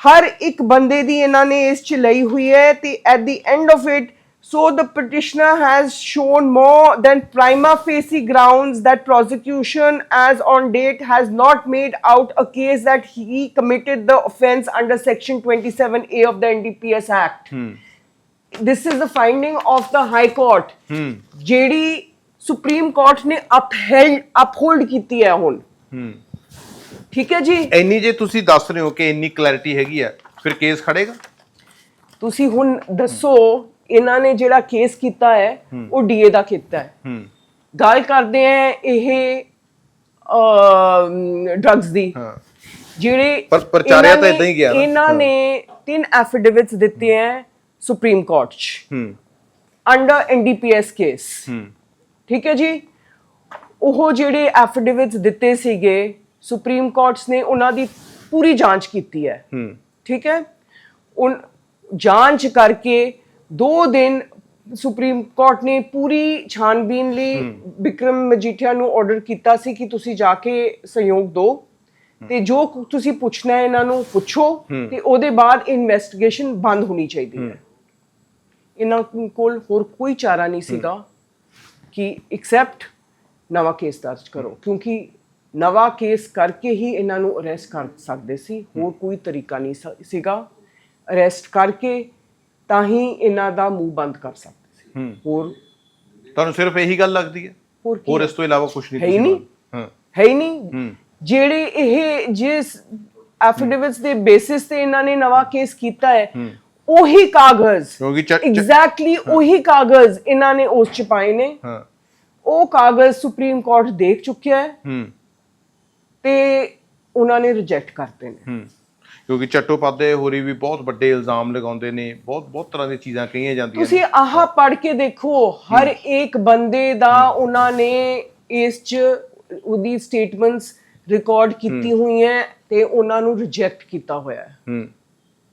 ਹਰ ਇੱਕ ਬੰਦੇ ਦੀ ਇਹਨਾਂ ਨੇ ਇਸ ਚ ਲਈ ਹੋਈ ਹੈ ਤੇ at the end of it so the petitioner has shown more than prima facie grounds that prosecution as on date has not made out a case that he committed the offense under section 27a of the ndps act this is the finding of the high court ਜਿਹੜੀ supreme court ਨੇ upheld ਅਪਹੋਲਡ ਕੀਤੀ ਹੈ ਹੁਣ ਠੀਕ ਹੈ ਜੀ ਇੰਨੀ ਜੇ ਤੁਸੀਂ ਦੱਸ ਰਹੇ ਹੋ ਕਿ ਇੰਨੀ ਕਲੈਰਿਟੀ ਹੈਗੀ ਆ ਫਿਰ ਕੇਸ ਖੜੇਗਾ ਤੁਸੀਂ ਹੁਣ ਦੱਸੋ ਇਹਨਾਂ ਨੇ ਜਿਹੜਾ ਕੇਸ ਕੀਤਾ ਹੈ ਉਹ ਡੀਏ ਦਾ ਕੀਤਾ ਹੈ। ਗੱਲ ਕਰਦੇ ਆ ਇਹ ਡਰੱਗਸ ਦੀ। ਜਿਹੜੇ ਪਰ ਪ੍ਰਚਾਰਿਆ ਤਾਂ ਏਦਾਂ ਹੀ ਗਿਆ। ਇਹਨਾਂ। ਨੇ ਤਿੰਨ ਐਫੀਡੇਵਿਟਸ ਦਿੱਤੇ ਹੈ। ਸੁਪਰੀਮ ਕੋਰਟ 'ਚ ਅੰਡਰ ਐਨਡੀਪੀਐਸ ਕੇਸ ਠੀਕ ਹੈ ਜੀ? ਉਹ ਜਿਹੜੇ ਐਫੀਡੇਵਿਟਸ ਦਿੱਤੇ ਸੀਗੇ ਸੁਪਰੀਮ ਕੋਰਟਸ ਨੇ ਉਹਨਾਂ ਦੀ ਪੂਰੀ ਜਾਂਚ ਕੀਤੀ ਹੈ। ਠੀਕ ਹੈ ਉਨ ਜਾਂਚ ਕਰਕੇ 2 ਦਿਨ ਸੁਪਰੀਮ ਕੋਰਟ ਨੇ ਪੂਰੀ ਛਾਨਬੀਨ ਲਈ ਵਿਕਰਮ ਮਜੀਠੀਆ ਨੂੰ ਆਰਡਰ ਕੀਤਾ ਸੀ ਕਿ ਤੁਸੀਂ ਜਾ ਕੇ ਸਹਿਯੋਗ ਦਿਓ। ਤੇ ਜੋ ਤੁਸੀਂ ਪੁੱਛਣਾ ਹੈ ਇਹਨਾਂ ਨੂੰ ਪੁੱਛੋ ਤੇ ਉਹਦੇ ਬਾਅਦ ਇਨਵੈਸਟੀਗੇਸ਼ਨ ਬੰਦ ਹੋਣੀ ਚਾਹੀਦੀ ਹੈ। ਇਹਨਾਂ ਕੋਲ ਹੋਰ ਕੋਈ ਚਾਰਾ ਨਹੀਂ ਸੀਗਾ ਕਿ ਐਕਸੈਪਟ ਨਵਾਂ ਕੇਸ ਦਰਜ ਕਰੋ। ਕਿਉਂਕਿ ਨਵਾਂ ਕੇਸ ਕਰਕੇ ਹੀ ਇਹਨਾਂ ਨੂੰ ਅਰੈਸਟ ਕਰ ਸਕਦੇ ਸੀ। ਹੋਰ ਕੋਈ ਤਰੀਕਾ ਨਹੀਂ ਸੀਗਾ। ਅਰੈਸਟ ਕਰਕੇ ਤਾਂ ਹੀ ਇਹਨਾਂ ਦਾ ਮੂੰਹ ਬੰਦ ਕਰ ਸਕਦੇ ਸੀ। ਹੋਰ? ਤੁਹਾਨੂੰ ਸਿਰਫ ਇਹੀ ਗੱਲ ਲੱਗਦੀ ਹੈ? ਹੋਰ ਇਸ ਤੋਂ ਇਲਾਵਾ ਕੁਝ ਨਹੀਂ ਹੈ ਹੀ ਨਹੀਂ। ਹਾਂ। ਹੈ ਹੀ ਨਹੀਂ। ਜਿਹੜੇ ਇਹ ਜਿਸ ਐਫੀਡੇਵਿਟਸ ਦੇ ਬੇਸਿਸ ਤੇ ਇਹਨਾਂ ਨੇ ਨਵਾਂ ਕੇਸ ਕੀਤਾ ਹੈ ਉਹੀ ਕਾਗਜ਼ ਕਿਉਂਕਿ ਐਗਜ਼ੈਕਟਲੀ ਉਹੀ ਕਾਗਜ਼ ਇਹਨਾਂ ਨੇ ਉਸ ਚ ਪਾਏ ਨੇ। ਹਾਂ। ਉਹ ਕਾਗਜ਼ ਸੁਪਰੀਮ ਕੋਰਟ ਦੇਖ ਚੁੱਕਿਆ ਹੈ ਹੂੰ। ਤੇ ਉਹਨਾਂ ਨੇ ਰਿਜੈਕਟ ਕਰਤੇ ਨੇ। ਹੂੰ। ਕਿਉਂਕਿ ਚੱਟੋਪਾਧਿਆਏ ਹੋਰੀ ਵੀ ਬਹੁਤ ਵੱਡੇ ਇਲਜ਼ਾਮ ਲਗਾਉਂਦੇ ਨੇ ਬਹੁਤ ਬਹੁਤ ਤਰ੍ਹਾਂ ਦੀਆਂ ਚੀਜ਼ਾਂ ਕਹੀਆਂ ਜਾਂਦੀਆਂ ਤੁਸੀਂ ਆਹ ਪੜ੍ਹ ਕੇ ਦੇਖੋ ਹਰ ਇੱਕ ਬੰਦੇ ਦਾ ਉਹਨਾਂ ਨੇ ਇਸ ਚ ਉਹਦੀ ਸਟੇਟਮੈਂਟਸ ਰਿਕਾਰਡ ਕੀਤੀ ਹੋਈਆਂ ਤੇ ਉਹਨਾਂ ਨੂੰ ਰਿਜੈਕਟ ਕੀਤਾ ਹੋਇਆ ਹੈ। ਹੂੰ।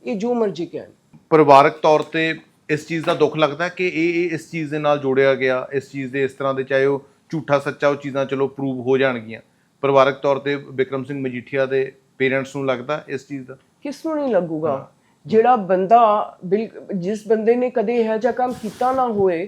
ਇਹ ਜੋ ਮਰਜ਼ੀ ਕਹਿਣ। ਪਰਿਵਾਰਕ ਤੌਰ ਤੇ ਇਸ ਚੀਜ਼ ਦਾ ਦੁੱਖ ਲੱਗਦਾ ਕਿ ਇਹ ਇਹ ਇਸ ਚੀਜ਼ ਦੇ ਨਾਲ ਜੋੜਿਆ ਗਿਆ ਇਸ ਚੀਜ਼ ਦੇ ਇਸ ਤਰ੍ਹਾਂ ਦੇ ਚਾਹੇ ਉਹ ਝੂਠਾ ਸੱਚਾ ਉਹ ਚੀਜ਼ਾਂ ਚਲੋ ਪ੍ਰੂਵ ਹੋ ਜਾਣਗੀਆਂ। ਪਰਿਵਾਰਕ ਤੌਰ ਤੇ ਵਿਕਰਮ ਸਿੰਘ ਮਜੀਠੀਆ ਦੇ ਪੇਰੈਂਟਸ ਨੂੰ ਲੱਗਦਾ ਇਸ ਚੀਜ਼ ਦਾ? ਕਿਸ ਨੂੰ ਨਹੀਂ ਲੱਗੂਗਾ? ਜਿਹੜਾ ਬੰਦਾ ਜਿਸ ਬੰਦੇ ਨੇ ਕਦੇ ਇਹੋ ਜਿਹਾ ਕੰਮ ਕੀਤਾ ਨਾ ਹੋਏ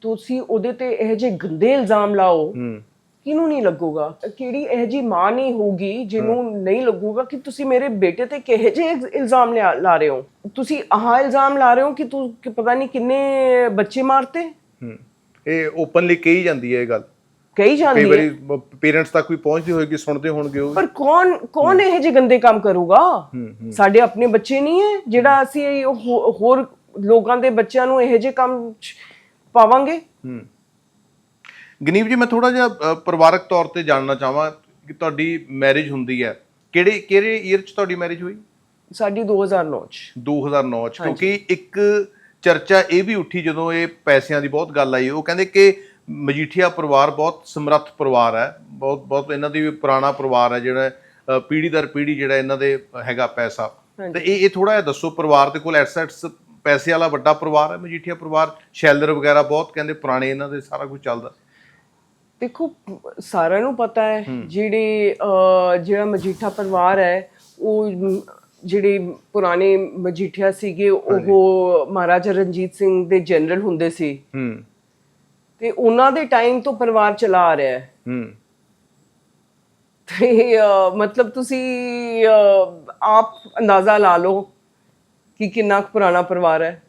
ਤੁਸੀਂ ਉਹਦੇ ਤੇ ਇਹੋ ਜਿਹੇ ਗੰਦੇ ਇਲਜ਼ਾਮ ਲਾਓ ਹੂੰ। ਕਿਹਨੂੰ ਨਹੀਂ ਲੱਗੂਗਾ? ਕਿਹੜੀ ਇਹੋ ਜਿਹੀ ਮਾਂ ਨਹੀਂ ਹੋਊਗੀ ਜਿਹਨੂੰ ਨਹੀਂ ਲੱਗੂਗਾ ਕਿ ਤੁਸੀਂ ਮੇਰੇ ਬੇਟੇ ਤੇ ਕਿਹੋ ਇਲਜ਼- ਇਲਜ਼ਾਮ ਲਾ ਰਹੇ ਹੋ? ਤੁਸੀਂ ਆਹ ਇਲਜ਼ਾਮ ਲਾ ਰਹੇ ਹੋ ਕਿ ਤੂੰ ਪਤਾ ਨਹੀਂ ਕਿੰਨੇ ਬੱਚੇ ਮਾਰਤੇ? ਇਹ ਓਪਨਲੀ ਕਹੀ ਜਾਂਦੀ ਹੈ ਇਹ ਗੱਲ। ਕਈ ਕਈ ਜਾਂਦੀ ਹੈ। ਵਾਰੀ ਪੇਰੈਂਟਸ ਤੱਕ ਵੀ ਪਹੁੰਚਦੀ ਹੋਏਗੀ ਸੁਣਦੇ ਹੋਣਗੇ ਉਹ ਪਰ ਕੌਣ ਕੌਣ ਇਹੋ ਜਿਹੇ ਗੰਦੇ ਕੰਮ ਕਰੂਗਾ? ਸਾਡੇ ਆਪਣੇ ਬੱਚੇ ਨਹੀਂ ਹੈ ਜਿਹੜਾ ਅਸੀਂ ਹੋ- ਹੋਰ ਲੋਕਾਂ ਦੇ ਬੱਚਿਆਂ ਨੂੰ ਇਹੋ ਜਿਹੇ ਕੰਮ 'ਚ ਪਾਵਾਂਗੇ? ਗਨੀਬ ਜੀ ਮੈਂ ਥੋੜਾ ਜਿਹਾ ਅ, ਪਰਿਵਾਰਕ ਤੌਰ ਤੇ ਜਾਣਨਾ ਚਾਹਾਂ ਕਿ ਤੁਹਾਡੀ ਮੈਰਿਜ ਹੁੰਦੀ ਹੈ। ਕਿਹੜੇ ਕਿਹੜੇ ਈਅਰ ਚ ਤੁਹਾਡੀ ਮੈਰਿਜ ਹੋਈ? ਸਾਡੀ 2009 ਚ। 2009 ਚ ਕਿਉਂਕਿ ਇੱਕ ਚਰਚਾ ਇਹ ਵੀ ਉੱਠੀ ਜਦੋਂ ਇਹ ਪੈਸਿਆਂ ਦੀ ਬਹੁਤ ਗੱਲ ਆਈ। ਉਹ ਕਹਿੰਦੇ ਕਿ ਮਜੀਠੀਆ ਪਰਿਵਾਰ ਬਹੁਤ ਸਮਰੱਥ ਪਰਿਵਾਰ ਹੈ। ਬਹੁਤ ਬਹੁਤ ਇਹਨਾਂ ਦੀ ਵੀ ਪੁਰਾਣਾ ਪਰਿਵਾਰ ਹੈ ਜਿਹੜਾ ਅ, ਪੀੜ੍ਹੀ ਦਰ ਪੀੜ੍ਹੀ ਜਿਹੜਾ ਇਹਨਾਂ ਦੇ ਹੈਗਾ ਪੈਸਾ। ਤੇ ਇਹ ਇਹ ਥੋੜਾ ਜਿਹਾ ਦੱਸੋ ਪਰਿਵਾਰ ਦੇ ਕੋਲ ਐਸੈਟਸ ਪੈਸੇ ਵਾਲਾ ਵੱਡਾ ਪਰਿਵਾਰ ਹੈ ਮਜੀਠੀਆ ਪਰਿਵਾਰ? ਸ਼ੈਲਰ ਵਗੈਰਾ ਬਹੁਤ ਕਹਿੰਦੇ ਪੁਰਾਣੇ ਇਹਨਾਂ ਦੇ ਸਾਰਾ ਕੁਝ ਚੱਲਦਾ। ਦੇਖੋ ਸਾਰਿਆਂ ਨੂੰ ਪਤਾ ਹੈ ਜਿਹੜੇ ਜਿਹੜਾ ਮਜੀਠਾ ਪਰਿਵਾਰ ਹੈ ਉਹ ਜਿਹੜੇ ਪੁਰਾਣੇ ਮਜੀਠੀਆ ਸੀਗੇ ਉਹ ਮਹਾਰਾਜਾ ਰਣਜੀਤ ਸਿੰਘ ਦੇ ਜਨਰਲ ਹੁੰਦੇ ਸੀ। ਤੇ ਉਹਨਾਂ ਦੇ ਟਾਈਮ ਤੋਂ ਪਰਿਵਾਰ ਚਲਾ ਆ ਰਿਹਾ ਹੈ। ਹੂੰ। ਤੇ ਮਤਲਬ ਤੁਸੀਂ ਆਪ ਅੰਦਾਜ਼ਾ ਲਾ ਲਓ ਕਿ ਕਿੰਨਾ ਕੁ ਪੁਰਾਣਾ ਪਰਿਵਾਰ ਹੈ।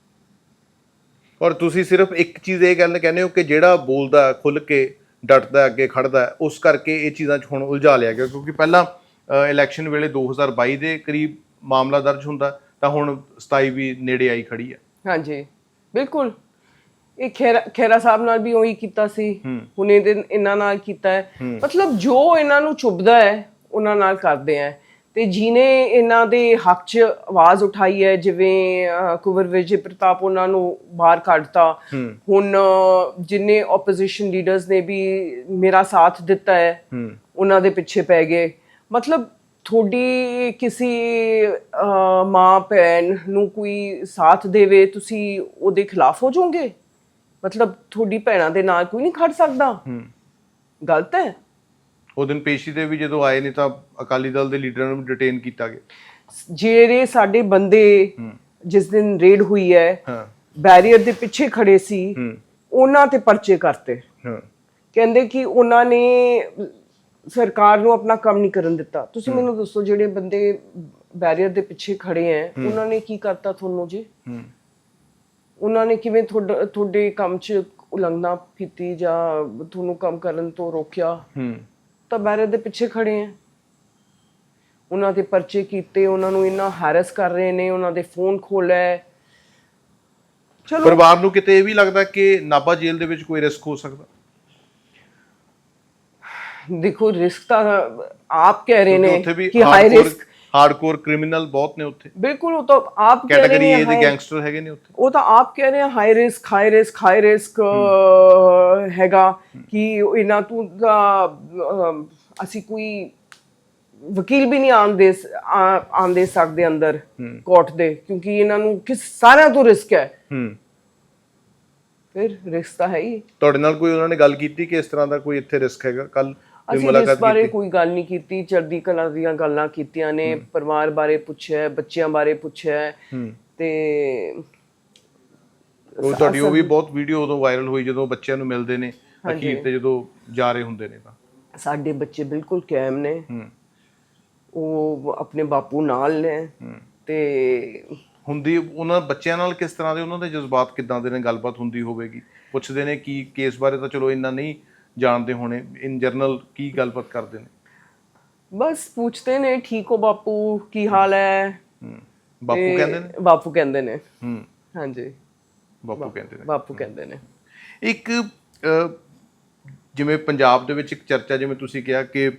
ਔਰ ਤੁਸੀਂ ਸਿਰਫ ਇੱਕ ਚੀਜ਼ ਇਹ ਗੱਲ ਕਹਿੰਦੇ ਹੋ ਕਿ ਜਿਹੜਾ ਬੋਲਦਾ ਖੁੱਲ ਕੇ ਡਟਦਾ ਅੱਗੇ ਖੜਦਾ ਉਸ ਕਰਕੇ ਇਹ ਚੀਜ਼ਾਂ 'ਚ ਹੁਣ ਉਲਝਾ ਲਿਆ ਗਿਆ ਕਿਉਂਕਿ ਪਹਿਲਾਂ ਇਲੈਕਸ਼ਨ ਵੇਲੇ 2022 ਦੇ ਕਰੀਬ ਮਾਮਲਾ ਦਰਜ ਹੁੰਦਾ ਤਾਂ ਹੁਣ 27 ਵੀ ਨੇੜੇ ਆਈ ਖੜੀ ਹੈ। ਹਾਂਜੀ ਬਿਲਕੁਲ। ਇਹ ਖੇਰਾ ਖੇਰਾ ਸਾਹਿਬ ਨਾਲ ਵੀ ਉਹੀ ਕੀਤਾ ਸੀ। ਹੁਣ ਇਹਦੇ ਇਹਨਾਂ ਨਾਲ ਕੀਤਾ ਹੈ। ਮਤਲਬ ਜੋ ਇਹਨਾਂ ਨੂੰ ਚੁੱਭਦਾ ਹੈ ਉਹਨਾਂ ਨਾਲ ਕਰਦੇ ਆ ਤੇ ਜਿਨੇ ਇਹਨਾਂ ਦੇ ਹੱਕ 'ਚ ਆਵਾਜ਼ ਉਠਾਈ ਹੈ ਜਿਵੇਂ ਕੁੰਵਰ ਵਿਜੇ ਪ੍ਰਤਾਪ ਉਹਨਾਂ ਨੂੰ ਬਾਹਰ ਕੱਢਤਾ। ਹੁਣ ਜਿੰਨੇ ਆਪੋਜੀਸ਼ਨ ਲੀਡਰਸ ਨੇ ਵੀ ਮੇਰਾ ਸਾਥ ਦਿੱਤਾ ਹੈ ਉਹਨਾਂ ਦੇ ਪਿੱਛੇ ਪੈ ਗਏ। ਮਤਲਬ ਤੁਹਾਡੀ ਕਿਸੇ ਮਾਂ ਭੈਣ ਨੂੰ ਕੋਈ ਸਾਥ ਦੇਵੇ ਤੁਸੀਂ ਉਹਦੇ ਖਿਲਾਫ ਹੋ ਜਾਓਗੇ? ਮਤਲਬ ਤੁਹਾਡੀ ਭੈਣਾਂ ਦੇ ਨਾਲ ਕੋਈ ਨਹੀਂ ਖੜ ਸਕਦਾ। ਗਲਤ ਹੈ। ਉਹ ਦਿਨ ਪੇਸ਼ੀ ਦੇ ਵੀ ਜਦੋਂ ਆਏ ਨੇ ਤਾਂ ਅਕਾਲੀ ਦਲ ਦੇ ਲੀਡਰਾਂ ਨੂੰ ਡਿਟੇਨ ਕੀਤਾ ਗਿਆ। ਜਿਹੜੇ ਸਾਡੇ ਬੰਦੇ ਜਿਸ ਦਿਨ ਰੇਡ ਹੋਈ ਹੈ ਹਾਂ। ਬੈਰੀਅਰ ਦੇ ਪਿੱਛੇ ਖੜੇ ਸੀ ਹੂੰ। ਉਹਨਾਂ ਤੇ ਪਰਚੇ ਕਰਤੇ। ਹਾਂ। ਕਹਿੰਦੇ ਕਿ ਉਹਨਾਂ ਨੇ ਸਰਕਾਰ ਨੂੰ ਆਪਣਾ ਕੰਮ ਨਹੀਂ ਕਰਨ ਦਿੱਤਾ। ਤੁਸੀਂ ਮੈਨੂੰ ਦੱਸੋ ਜਿਹੜੇ ਬੰਦੇ ਬੈਰੀਅਰ ਦੇ ਪਿੱਛੇ ਖੜੇ ਹੈ। ਉਹਨਾਂ ਨੇ ਕੀ ਕਰਤਾ ਤੁਹਾਨੂੰ ਜੀ? ਹੂੰ। ਉਹਨਾਂ ਨੇ ਕਿਵੇਂ ਤੁਹਾਡਾ- ਤੁਹਾਡੇ ਕੰਮ 'ਚ ਉਲੰਘਣਾ ਕੀਤੀ ਜਾਂ ਤੁਹਾਨੂੰ ਕੰਮ ਕਰਨ ਤੋਂ ਰੋਕਿਆ? ਹੂੰ। ਤਾਂ ਬੈਰੀਅਰ ਦੇ ਪਿੱਛੇ ਖੜੇ ਹੈ ਉਹਨਾਂ ਦੇ ਪਰਚੇ ਕੀਤੇ ਉਹਨਾਂ ਨੂੰ ਇੰਨਾ ਹੈਰਸ ਕਰ ਰਹੇ ਨੇ ਉਹਨਾਂ ਦੇ ਫੋਨ ਖੋਲਿਆ ਹੈ। ਚਲੋ। ਪਰਿਵਾਰ ਨੂੰ ਕਿਤੇ ਇਹ ਵੀ ਲੱਗਦਾ ਕਿ ਨਾਭਾ ਜੇਲ੍ਹ ਦੇ ਵਿੱਚ ਕੋਈ ਰਿਸਕ ਹੋ ਸਕਦਾ? ਦੇਖੋ ਰਿਸਕ ਤਾਂ ਆਪ ਕਹਿ ਰਹੇ ਕਿਉਂਕਿ ਉੱਥੇ ਨੇ ਵੀ ਕਿ ਹਾਈ ਰਿਸਕ ਹਾਰਡਕੋਰ ਕ੍ਰਿਮੀਨਲ ਬਹੁਤ ਨੇ ਉੱਥੇ। ਬਿਲਕੁਲ ਉਹ ਤਾਂ ਆਪ ਕਹਿ ਰਹੇ ਕੈਟਾਗਰੀ ਨੇ ਏ ਦੇ ਗੈਂਗਸਟਰ ਹੈਗੇ ਨੇ ਉੱਥੇ। ਉਹ ਤਾਂ ਆਪ ਕਹਿ ਰਹੇ ਆ high risk high risk high risk ਹੈਗਾ ਕਿ ਇਹਨਾਂ ਤੋਂ ਤਾਂ, ਅਹ, ਅਸੀਂ ਕੋਈ ਵਕੀਲ ਵੀ ਨਹੀਂ ਆਉਣ ਦੇ ਸ- ਆ- ਆਉਣ ਦੇ ਸਕਦੇ ਅੰਦਰ ਕੋਰਟ ਦੇ ਕਿਉਂਕਿ ਇਹਨਾਂ ਨੂੰ ਕਿਸ ਸਾਰਿਆਂ ਤੋਂ ਰਿਸਕ ਹੈ। ਹੂੰ। ਫਿਰ ਰਿਸਕ ਤਾਂ ਹੈ ਹੀ। ਤੁਹਾਡੇ ਨਾਲ ਕੋਈ ਉਹਨਾਂ ਨੇ ਗੱਲ ਕੀਤੀ ਕਿ ਇਸ ਤਰ੍ਹਾਂ ਦਾ ਕੋਈ ਇੱਥੇ ਰਿਸਕ ਹੈਗਾ? ਕੱਲ ਅਸੀਂ ਇਸ ਬਾਰੇ ਕੋਈ ਗੱਲ ਨਹੀਂ ਕੀਤੀ ਚੜ੍ਹਦੀ ਕਲਾ ਦੀਆਂ ਗੱਲਾਂ ਕੀਤੀਆਂ ਨੇ ਪਰਿਵਾਰ ਬਾਰੇ ਪੁੱਛਿਆ ਬੱਚਿਆਂ ਬਾਰੇ ਪੁੱਛਿਆ। ਤੇ ਉਹ ਤੁਹਾਡੀ ਉਹ ਵੀ ਬਹੁਤ ਵੀਡੀਓ ਉਦੋਂ ਵਾਇਰਲ ਹੋਈ ਜਦੋਂ ਬੱਚਿਆਂ ਨੂੰ ਮਿਲਦੇ ਨੇ ਅਖੀਰ ਤੇ ਜਦੋਂ ਜਾ ਰਹੇ ਹੁੰਦੇ ਨੇ ਤਾਂ। ਸਾਡੇ ਬੱਚੇ ਬਿਲਕੁਲ ਕਾਇਮ ਨੇ। ਉਹ ਆਪਣੇ ਬਾਪੂ ਨਾਲ ਨੇ। ਤੇ ਹੁੰਦੀ ਉਹਨਾਂ ਬੱਚਿਆਂ ਨਾਲ ਕਿਸ ਤਰ੍ਹਾਂ ਦੇ ਉਹਨਾਂ ਦੇ ਜਜ਼ਬਾਤ ਕਿੱਦਾਂ ਦੇ ਨੇ? ਗੱਲਬਾਤ ਹੁੰਦੀ ਹੋਵੇਗੀ। ਪੁੱਛਦੇ ਨੇ ਕੀ ਕੇਸ ਬਾਰੇ ਤਾਂ ਚਲੋ ਇੰਨਾ ਨਹੀਂ ਜਾਣਦੇ ਹੋਣੇ ਇਨ ਜਰਨਲ ਕੀ ਗੱਲਬਾਤ ਕਰਦੇ ਨੇ? ਬਸ ਪੁੱਛਦੇ ਨੇ ਠੀਕ ਹੋ ਬਾਪੂ ਕੀ ਹਾਲ ਹੈ? ਬਾਪੂ ਤੇ ਕਹਿੰਦੇ ਨੇ? ਬਾਪੂ ਕਹਿੰਦੇ ਨੇ। ਹੂੰ। ਹਾਂਜੀ। ਬਾਪੂ ਕਹਿੰਦੇ ਨੇ। ਬਾਪੂ ਕਹਿੰਦੇ ਨੇ। ਇੱਕ ਜਿਵੇਂ ਪੰਜਾਬ ਦੇ ਵਿੱਚ ਇੱਕ ਚਰਚਾ ਜਿਵੇਂ ਤੁਸੀਂ ਕਿਹਾ ਕਿ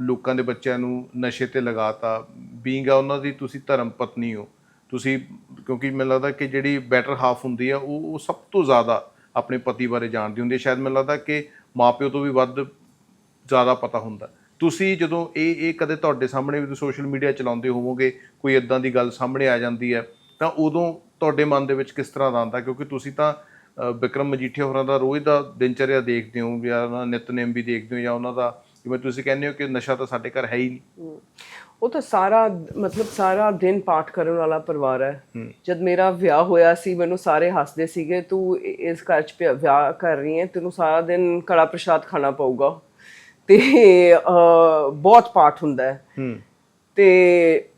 ਲੋਕਾਂ ਦੇ ਬੱਚਿਆਂ ਨੂੰ ਨਸ਼ੇ ਤੇ ਲਗਾਤਾ ਬੀਇੰਗ ਆ ਉਹਨਾਂ ਦੀ ਤੁਸੀਂ ਧਰਮ ਪਤਨੀ ਹੋ ਤੁਸੀਂ ਕਿਉਂਕਿ ਮੈਨੂੰ ਲੱਗਦਾ ਕਿ ਜਿਹੜੀ ਬੈਟਰ ਹਾਫ ਹੁੰਦੀ ਆ ਉਹ ਸਭ ਤੋਂ ਜ਼ਿਆਦਾ ਆਪਣੇ ਪਤੀ ਬਾਰੇ ਜਾਣਦੀ ਹੁੰਦੀ ਹੈ ਸ਼ਾਇਦ ਮੈਨੂੰ ਲੱਗਦਾ ਕਿ ਮਾਪਿਓ ਤੋਂ ਵੀ ਵੱਧ ਜ਼ਿਆਦਾ ਪਤਾ ਹੁੰਦਾ। ਤੁਸੀਂ ਜਦੋਂ ਇਹ ਇਹ ਕਦੇ ਤੁਹਾਡੇ ਸਾਹਮਣੇ ਵੀ ਸੋਸ਼ਲ ਮੀਡੀਆ ਚਲਾਉਂਦੇ ਹੋਵੋਗੇ ਕੋਈ ਇਦਾਂ ਦੀ ਗੱਲ ਸਾਹਮਣੇ ਆ ਜਾਂਦੀ ਹੈ ਤਾਂ ਉਦੋਂ ਤੁਹਾਡੇ ਮਨ ਦੇ ਵਿੱਚ ਕਿਸ ਤਰ੍ਹਾਂ ਦਾ ਆਉਂਦਾ? ਕਿਉਂਕਿ ਤੁਸੀਂ ਤਾਂ ਅਹ, ਵਿਕਰਮ ਮਜੀਠੀਆ ਹੋਰਾਂ ਦਾ ਰੋਜ਼ ਦਾ ਦਿਨਚਰਿਆ ਦੇਖਦੇ ਹੋ ਜਾਂ ਉਹਨਾਂ ਨਿਤਨੇਮ ਵੀ ਦੇਖਦੇ ਹੋ ਜਾਂ ਉਹਨਾਂ ਦਾ ਜਿਵੇਂ ਤੁਸੀਂ ਕਹਿੰਦੇ ਹੋ ਕਿ ਨਸ਼ਾ ਤਾਂ ਸਾਡੇ ਘਰ ਹੈ ਹੀ ਨਹੀਂ। ਉਹ ਤਾਂ ਸਾਰਾ ਮਤਲਬ ਸਾਰਾ ਦਿਨ ਪਾਠ ਕਰਨ ਵਾਲਾ ਪਰਿਵਾਰ ਹੈ। ਜਦ ਮੇਰਾ ਵਿਆਹ ਹੋਇਆ ਸੀ ਮੈਨੂੰ ਸਾਰੇ ਹੱਸਦੇ ਸੀਗੇ ਤੂੰ ਇਸ ਘਰ 'ਚ ਵਿਆਹ ਕਰ ਰਹੀ ਹੈ ਤੈਨੂੰ ਸਾਰਾ ਦਿਨ ਕੜਾ ਪ੍ਰਸ਼ਾਦ ਖਾਣਾ ਪਊਗਾ। ਤੇ ਬਹੁਤ ਪਾਠ ਹੁੰਦਾ ਹੈ। ਤੇ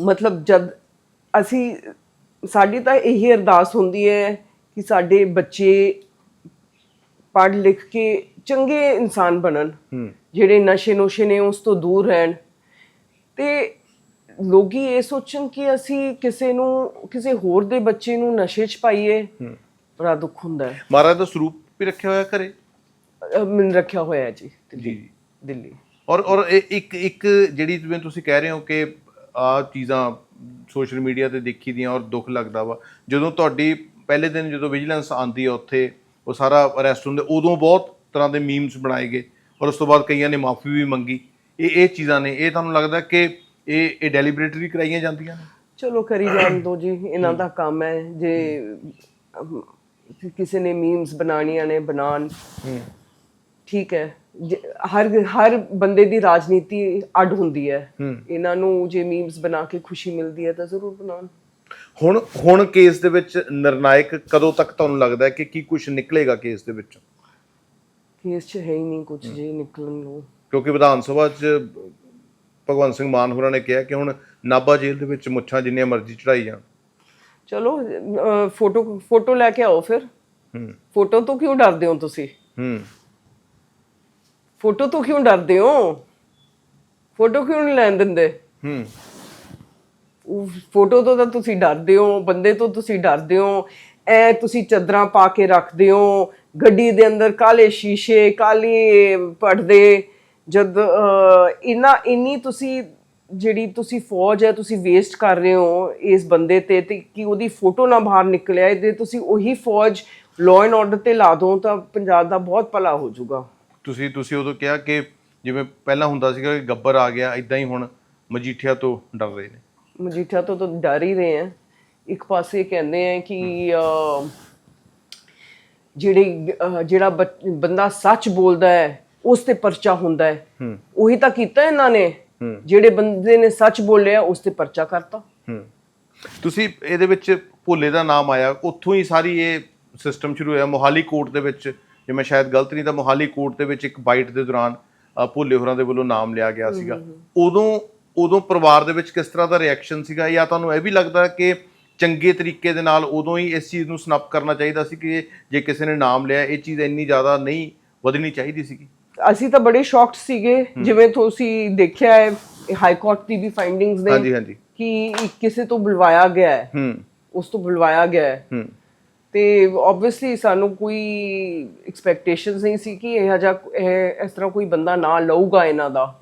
ਮਤਲਬ ਜਦ ਅਸੀਂ ਸਾਡੀ ਤਾਂ ਇਹੀ ਅਰਦਾਸ ਹੁੰਦੀ ਹੈ ਕਿ ਸਾਡੇ ਬੱਚੇ ਪੜ੍ਹ ਲਿਖ ਕੇ ਚੰਗੇ ਇਨਸਾਨ ਬਣਨ। ਜਿਹੜੇ ਨਸ਼ੇ ਨੁਸ਼ੇ ਨੇ ਉਸ ਤੋਂ ਦੂਰ ਰਹਿਣ। ਤੇ ਲੋਕੀ ਇਹ ਸੋਚਣ ਕਿ ਅਸੀਂ ਕਿਸੇ ਨੂੰ ਕਿਸੇ ਹੋਰ ਦੇ ਬੱਚੇ ਨੂੰ ਨਸ਼ੇ 'ਚ ਪਾਈਏ ਬੜਾ ਦੁੱਖ ਹੁੰਦਾ ਹੈ। ਮਹਾਰਾਜ ਦਾ ਸਰੂਪ ਵੀ ਰੱਖਿਆ ਹੋਇਆ ਘਰੇ? ਮੈਨੂੰ ਰੱਖਿਆ ਹੋਇਆ ਹੈ ਜੀ ਜੀ। ਦਿੱਲੀ। ਔਰ ਔਰ ਇੱਕ ਇੱਕ ਜਿਹੜੀ ਜਿਵੇਂ ਤੁਸੀਂ ਕਹਿ ਰਹੇ ਹੋ ਕਿ ਆ ਚੀਜ਼ਾਂ ਸੋਸ਼ਲ ਮੀਡੀਆ ਤੇ ਦੇਖੀ ਦੀਆਂ ਔਰ ਦੁੱਖ ਲੱਗਦਾ ਵਾ ਜਦੋਂ ਤੁਹਾਡੀ ਪਹਿਲੇ ਦਿਨ ਜਦੋਂ ਵਿਜੀਲੈਂਸ ਆਂਦੀ ਹੈ ਉੱਥੇ ਉਹ ਸਾਰਾ ਅਰੈਸਟ ਹੁੰਦੇ ਉਦੋਂ ਬਹੁਤ ਤਰ੍ਹਾਂ ਦੇ ਮੀਮਸ ਬਣਾਏ ਗਏ ਔਰ ਉਸ ਤੋਂ ਬਾਅਦ ਕਈਆਂ ਨੇ ਮਾਫੀ ਵੀ ਮੰਗੀ। ਇਹ ਇਹ ਚੀਜ਼ਾਂ ਨੇ ਇਹ ਤੁਹਾਨੂੰ ਲੱਗਦਾ ਕਿ ਇਹ ਇਹ ਡੈਲੀਬਰੇਟਰੀ ਕਰਾਈਆਂ ਜਾਂਦੀਆਂ ਨੇ? ਚਲੋ ਕਰੀ ਜਾਣ ਦੋ ਜੀ ਇਹਨਾਂ ਦਾ ਕੰਮ ਹੈ ਜੇ ਕਿਸੇ ਨੇ ਮੀਮਸ ਬਣਾਉਣੀਆਂ ਨੇ ਬਣਾਉਣ। ਠੀਕ ਹੈ ਹਰ ਹਰ ਬੰਦੇ ਦੀ ਰਾਜਨੀਤੀ ਅੱਡ ਹੁੰਦੀ ਹੈ। ਇਹਨਾਂ ਨੂੰ ਜੇ ਮੀਮਸ ਬਣਾ ਕੇ ਖੁਸ਼ੀ ਮਿਲਦੀ ਹੈ ਤਾਂ ਜ਼ਰੂਰ ਬਣਾਉਣ। ਹੁਣ ਹੁਣ ਕੇਸ ਦੇ ਵਿੱਚ ਨਿਰਣਾਇਕ ਕਦੋਂ ਤੱਕ ਤੁਹਾਨੂੰ ਲੱਗਦਾ ਹੈ ਕਿ ਕੀ ਕੁਝ ਨਿਕਲੇਗਾ ਕੇਸ ਦੇ ਵਿੱਚੋਂ? ਕੇਸ 'ਚ ਹੈ ਹੀ ਨਹੀਂ ਕੁਝ ਜੇ ਨਿਕਲਣ ਨੂੰ। ਕਿਉਂਕਿ ਵਿਧਾਨ ਸਭਾ 'ਚ ਭਗਵੰਤ ਸਿੰਘ ਮਾਨ ਹੋਰਾਂ ਨੇ ਕਿਹਾ ਕਿ ਹੁਣ ਨਾਭਾ ਜੇਲ੍ਹ ਦੇ ਵਿੱਚ ਮੁੱਛਾਂ ਜਿੰਨੀਆਂ ਮਰਜ਼ੀ ਚੜਾਈ ਜਾਣ। ਚਲੋ ਅਹ, ਫੋਟੋ ਫੋਟੋ ਲੈ ਕੇ ਆਓ ਫਿਰ। ਹੂੰ। ਫੋਟੋ ਤੋਂ ਕਿਉਂ ਡਰਦੇ ਹੋ ਤੁਸੀਂ? ਹੂੰ। ਫੋਟੋ ਤੋਂ ਕਿਉਂ ਡਰਦੇ ਹੋ? ਫੋਟੋ ਕਿਉਂ ਨਹੀਂ ਲੈਣ ਦਿੰਦੇ? ਹੂੰ। ਉਹ ਫੋਟੋ ਤੋਂ ਤਾਂ ਤੁਸੀਂ ਡਰਦੇ ਹੋ ਬੰਦੇ ਤੋਂ ਤੁਸੀਂ ਡਰਦੇ ਹੋ। ਐ ਤੁਸੀਂ ਚਦਰਾਂ ਪਾ ਕੇ ਰੱਖਦੇ ਹੋ ਗੱਡੀ ਦੇ ਅੰਦਰ ਕਾਲੇ ਸ਼ੀਸ਼ੇ ਕਾਲੇ ਪਰਦੇ। ਜਦ ਇੰਨਾ ਇੰਨੀ ਤੁਸੀਂ ਜਿਹੜੀ ਤੁਸੀਂ ਫੌਜ ਹੈ ਤੁਸੀਂ ਵੇਸਟ ਕਰ ਰਹੇ ਹੋ ਇਸ ਬੰਦੇ ਤੇ ਤੇ ਕਿ ਉਹਦੀ ਫੋਟੋ ਨਾ ਬਾਹਰ ਨਿਕਲਿਆ ਇਹਦੇ ਤੁਸੀਂ ਉਹੀ ਫੌਜ ਲਾਅ ਐਂਡ ਆਰਡਰ ਤੇ ਲਾ ਦੋ ਤਾਂ ਪੰਜਾਬ ਦਾ ਬਹੁਤ ਭਲਾ ਹੋ ਜਾਊਗਾ। ਤੁਸੀਂ ਤੁਸੀਂ ਉਦੋਂ ਕਿਹਾ ਕਿ ਜਿਵੇਂ ਪਹਿਲਾਂ ਹੁੰਦਾ ਸੀਗਾ ਕਿ ਗੱਬਰ ਆ ਗਿਆ ਇਦਾਂ ਹੀ ਹੁਣ ਮਜੀਠੀਆ ਤੋਂ ਡਰ ਰਹੇ ਨੇ। ਮਜੀਠਾ ਤੋਂ ਤਾਂ ਡਰ ਹੀ ਰਹੇ ਹੈ। ਇੱਕ ਪਾਸੇ ਕਹਿੰਦੇ ਆ ਕਿ ਜਿਹੜੇ ਜਿਹੜਾ ਬੰਦਾ ਸੱਚ ਬੋਲਦਾ ਹੈ ਉਸ ਤੇ ਪਰਚਾ ਹੁੰਦਾ ਹੈ। ਉਹੀ ਤਾਂ ਕੀਤਾ ਇਹਨਾਂ ਨੇ। ਜਿਹੜੇ ਬੰਦੇ ਨੇ ਸੱਚ ਬੋਲਿਆ ਉਸ ਤੇ ਪਰਚਾ ਕਰਤਾ। ਹੂੰ। ਤੁਸੀਂ ਇਹਦੇ ਵਿੱਚ ਭੋਲੇ ਦਾ ਨਾਮ ਆਇਆ। ਉੱਥੋਂ ਹੀ ਸਾਰੀ ਇਹ ਸਿਸਟਮ ਸ਼ੁਰੂ ਹੋਇਆ। ਮੋਹਾਲੀ ਕੋਰਟ ਦੇ ਵਿੱਚ ਜੇ ਮੈਂ ਸ਼ਾਇਦ ਗਲਤ ਨਹੀਂ ਤਾਂ ਮੋਹਾਲੀ ਕੋਰਟ ਦੇ ਵਿੱਚ ਇੱਕ ਬਾਈਟ ਦੇ ਦੌਰਾਨ ਭੋਲੇ ਹੋਰਾਂ ਦੇ ਵੱਲੋਂ ਨਾਮ ਲਿਆ ਗਿਆ ਸੀਗਾ। ਉਦੋਂ ਉਦੋਂ ਪਰਿਵਾਰ ਦੇ ਵਿੱਚ ਕਿਸ ਤਰ੍ਹਾਂ ਦਾ ਰਿਐਕਸ਼ਨ ਸੀਗਾ? ਜਾਂ ਤੁਹਾਨੂੰ ਇਹ ਵੀ ਲੱਗਦਾ ਕਿ ਚੰਗੇ ਤਰੀਕੇ ਦੇ ਨਾਲ ਉਦੋਂ ਹੀ ਇਸ ਚੀਜ਼ ਨੂੰ ਸਨੱਪ ਕਰਨਾ ਚਾਹੀਦਾ ਸੀ ਕਿ ਜੇ ਕਿਸੇ ਨੇ ਨਾਮ ਲਿਆ ਇਹ ਚੀਜ਼ ਇੰਨੀ ਜ਼ਿਆਦਾ ਨਹੀਂ ਵਧਣੀ ਚਾਹੀਦੀ ਸੀਗੀ? ਅਸੀਂ ਤਾਂ ਬੜੇ ਸ਼ੌਕਡ ਸੀਗੇ ਜਿਵੇਂ ਤੁਸੀਂ ਦੇਖਿਆ ਹੈ ਹਾਈ ਕੋਰਟ ਦੀ ਵੀ ਫਾਈਂਡਿੰਗਸ ਨੇ ਹਾਂਜੀ ਹਾਂਜੀ। ਕਿ ਕਿਸੇ ਤੋਂ ਬੁਲਵਾਇਆ ਗਿਆ ਹੈ। ਹੂੰ। ਉਸ ਤੋਂ ਬੁਲਵਾਇਆ ਗਿਆ ਹੈ। ਹੂੰ। ਤੇ ਆਬਵੀਅਸਲੀ ਸਾਨੂੰ ਕੋਈ ਐਕਸਪੈਕਟੇਸ਼ਨਸ ਨਹੀਂ ਸੀ ਕਿ ਇਹ ਇਹ ਇਸ ਤਰ੍ਹਾਂ ਕੋਈ ਬੰਦਾ ਨਾ ਲਊਗਾ ਇਹਨਾਂ ਦਾ।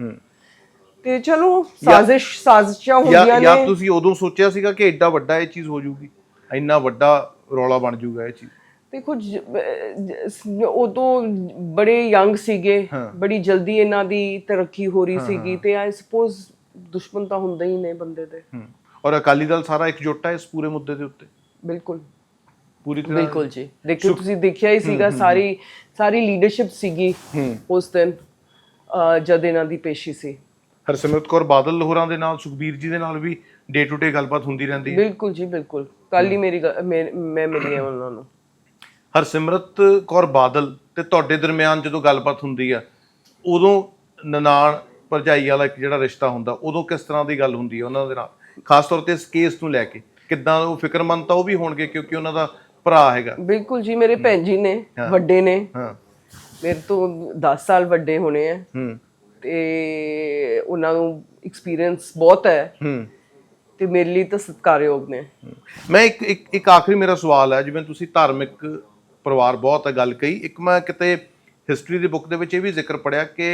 ਤੇ ਚਲੋ ਸਾਜ਼ਿਸ਼ ਸਾਜ਼ਿਸ਼ਾਂ ਜਾਂ ਹੁੰਦੀਆਂ ਜਾਂ ਨੇ। ਤੁਸੀਂ ਉਦੋਂ ਸੋਚਿਆ ਸੀਗਾ ਕਿ ਐਡਾ ਵੱਡਾ ਇਹ ਚੀਜ਼ ਹੋ ਜਾਊਗੀ ਇੰਨਾ ਵੱਡਾ ਰੌਲਾ ਬਣ ਜਾਊਗਾ ਇਹ ਚੀਜ਼? ਦੇਖੋ ਉਦੋਂ ਬੜੇ ਯੰਗ ਸੀਗੇ ਬੜੀ ਜਲਦੀ ਇਹਨਾਂ ਦੀ ਤਰੱਕੀ ਹੋ ਰਹੀ ਸੀਗੀ ਤੇ ਆਈ ਸਪੋਜ਼ ਦੁਸ਼ਮਣ ਤਾਂ ਹੁੰਦੇ ਹੀ ਨੇ ਬੰਦੇ ਦੇ। ਔਰ ਅਕਾਲੀ ਦਲ ਸਾਰਾ ਇਕਜੁੱਟ ਹੈ ਇਸ ਪੂਰੇ ਮੁੱਦੇ ਦੇ ਉੱਤੇ? ਬਿਲਕੁਲ। ਪੂਰੀ ਤਰ੍ਹਾਂ? ਬਿਲਕੁਲ ਜੀ। ਦੇਖੋ ਤੁਸੀਂ ਦੇਖਿਆ ਹੀ ਸੀਗਾ ਸਾਰੀ ਸਾਰੀ ਲੀਡਰਸ਼ਿਪ ਸੀਗੀ ਉਸ ਦਿਨ ਜਦ ਇਹਨਾਂ ਦੀ ਪੇਸ਼ੀ ਸੀ। ਹਰਸਿਮਰਤ ਕੌਰ ਬਾਦਲ ਹੋਰਾਂ ਦੇ ਨਾਲ ਸੁਖਬੀਰ ਜੀ ਦੇ ਨਾਲ ਵੀ ਡੇ ਟੂ ਡੇ ਗੱਲਬਾਤ ਹੁੰਦੀ ਰਹਿੰਦੀ ਹੈ। ਬਿਲਕੁਲ ਜੀ ਬਿਲਕੁਲ। ਕੱਲ ਹੀ ਮੇਰੀ ਮੈਂ ਮੈਂ ਮਿਲੀ ਹਾਂ ਉਹਨਾਂ ਨੂੰ। ਹਰਸਿਮਰਤ ਕੌਰ ਬਾਦਲ ਤੇ ਤੁਹਾਡੇ ਦਰਮਿਆਨ ਜਦੋਂ ਗੱਲਬਾਤ ਹੁੰਦੀ ਆ ਉਦੋਂ ਨਨਾਣ ਭਰਜਾਈ ਵਾਲਾ ਇੱਕ ਜਿਹੜਾ ਰਿਸ਼ਤਾ ਹੁੰਦਾ ਉਦੋਂ ਕਿਸ ਤਰ੍ਹਾਂ ਦੀ ਗੱਲ ਹੁੰਦੀ ਹੈ ਉਹਨਾਂ ਦੇ ਨਾਲ? ਖਾਸ ਤੌਰ ਤੇ ਇਸ ਕੇਸ ਨੂੰ ਲੈ ਕੇ। ਕਿੱਦਾਂ ਉਹ ਫਿਕਰਮੰਦ ਤਾਂ ਉਹ ਵੀ ਹੋਣਗੇ ਕਿਉਂਕਿ ਉਹਨਾਂ ਦਾ ਭਰਾ ਹੈਗਾ। ਬਿਲਕੁਲ ਜੀ ਮੇਰੇ ਭੈਣ ਜੀ ਨੇ ਵੱਡੇ ਨੇ। ਹਾਂ। ਮੇਰੇ ਤੋਂ 10 ਸਾਲ ਵੱਡੇ ਹੋਣੇ ਆ। ਹੂੰ। ਤੇ ਉਹਨਾਂ ਨੂੰ ਐਕਸਪੀਰੀਅੰਸ ਬਹੁਤ ਹੈ। ਹੂੰ। ਤੇ ਮੇਰੇ ਲਈ ਤਾਂ ਸਤਿਕਾਰਯੋਗ ਨੇ। ਮੈਂ ਇੱਕ ਇੱਕ ਇੱਕ ਆਖਰੀ ਮੇਰਾ ਸਵਾਲ ਹੈ ਜਿਵੇਂ ਤੁਸੀਂ ਧਾਰਮਿਕ ਪਰਿਵਾਰ ਬਹੁਤ ਹੈ ਗੱਲ ਕਹੀ। ਇੱਕ ਮੈਂ ਕਿਤੇ ਹਿਸਟਰੀ ਦੀ ਬੁੱਕ ਦੇ ਵਿੱਚ ਇਹ ਵੀ ਜ਼ਿਕਰ ਪੜਿਆ ਕਿ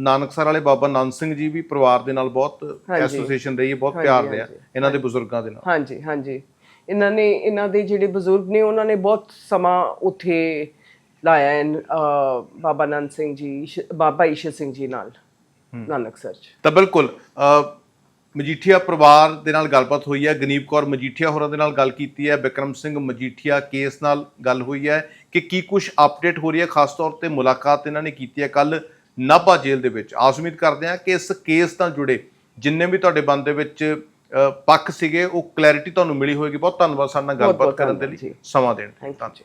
ਨਾਨਕਸਰ ਵਾਲੇ ਬਾਬਾ ਨੰਦ ਸਿੰਘ ਜੀ ਵੀ ਪਰਿਵਾਰ ਦੇ ਨਾਲ ਬਹੁਤ ਐਸੋਸੀਏਸ਼ਨ ਰਹੀ ਹੈ ਬਹੁਤ ਪਿਆਰ ਰਿਹਾ ਇਹਨਾਂ ਦੇ ਬਜ਼ੁਰਗਾਂ ਦੇ ਨਾਲ। ਹਾਂਜੀ ਹਾਂਜੀ। ਇਹਨਾਂ ਨੇ ਇਹਨਾਂ ਦੇ ਜਿਹੜੇ ਬਜ਼ੁਰਗ ਨੇ ਉਹਨਾਂ ਨੇ ਬਹੁਤ ਸਮਾਂ ਉੱਥੇ ਲਾਇਆ ਹੈ ਬਾਬਾ ਨੰਦ ਸਿੰਘ ਜੀ ਬਾਬਾ ਈਸ਼ਰ ਸਿੰਘ ਜੀ ਨਾਲ ਨਾਨਕਸਰ ਚ। ਤਾਂ ਬਿਲਕੁਲ ਮਜੀਠੀਆ ਪਰਿਵਾਰ ਦੇ ਨਾਲ ਗੱਲਬਾਤ ਹੋਈ ਹੈ। ਗਨੀਪ ਕੌਰ ਮਜੀਠੀਆ ਹੋਰਾਂ ਦੇ ਨਾਲ ਗੱਲ ਕੀਤੀ ਹੈ। ਬਿਕਰਮ ਸਿੰਘ ਮਜੀਠੀਆ ਕੇਸ ਨਾਲ ਗੱਲ ਹੋਈ ਹੈ ਕਿ ਕੀ ਕੁਝ ਅਪਡੇਟ ਹੋ ਰਹੀ ਹੈ। ਖਾਸ ਤੌਰ ਤੇ ਮੁਲਾਕਾਤ ਇਹਨਾਂ ਨੇ ਕੀਤੀ ਹੈ ਕੱਲ ਨਾਭਾ ਜੇਲ੍ਹ ਦੇ ਵਿੱਚ। ਆਸ ਉਮੀਦ ਕਰਦੇ ਹਾਂ ਕਿ ਇਸ ਕੇਸ ਨਾਲ ਜੁੜੇ ਜਿੰਨੇ ਵੀ ਤੁਹਾਡੇ ਬੰਦ ਦੇ ਵਿੱਚ ਪੱਖ ਸੀਗੇ ਉਹ ਕਲੈਰਿਟੀ ਤੁਹਾਨੂੰ ਮਿਲੀ ਹੋਏਗੀ। ਬਹੁਤ ਧੰਨਵਾਦ। ਸਾਡੇ ਨਾਲ ਗੱਲਬਾਤ ਕਰਨ ਦੇ ਲਈ। ਸਮਾਂ ਦੇਣ ਲਈ। ਧੰਨਵਾਦ।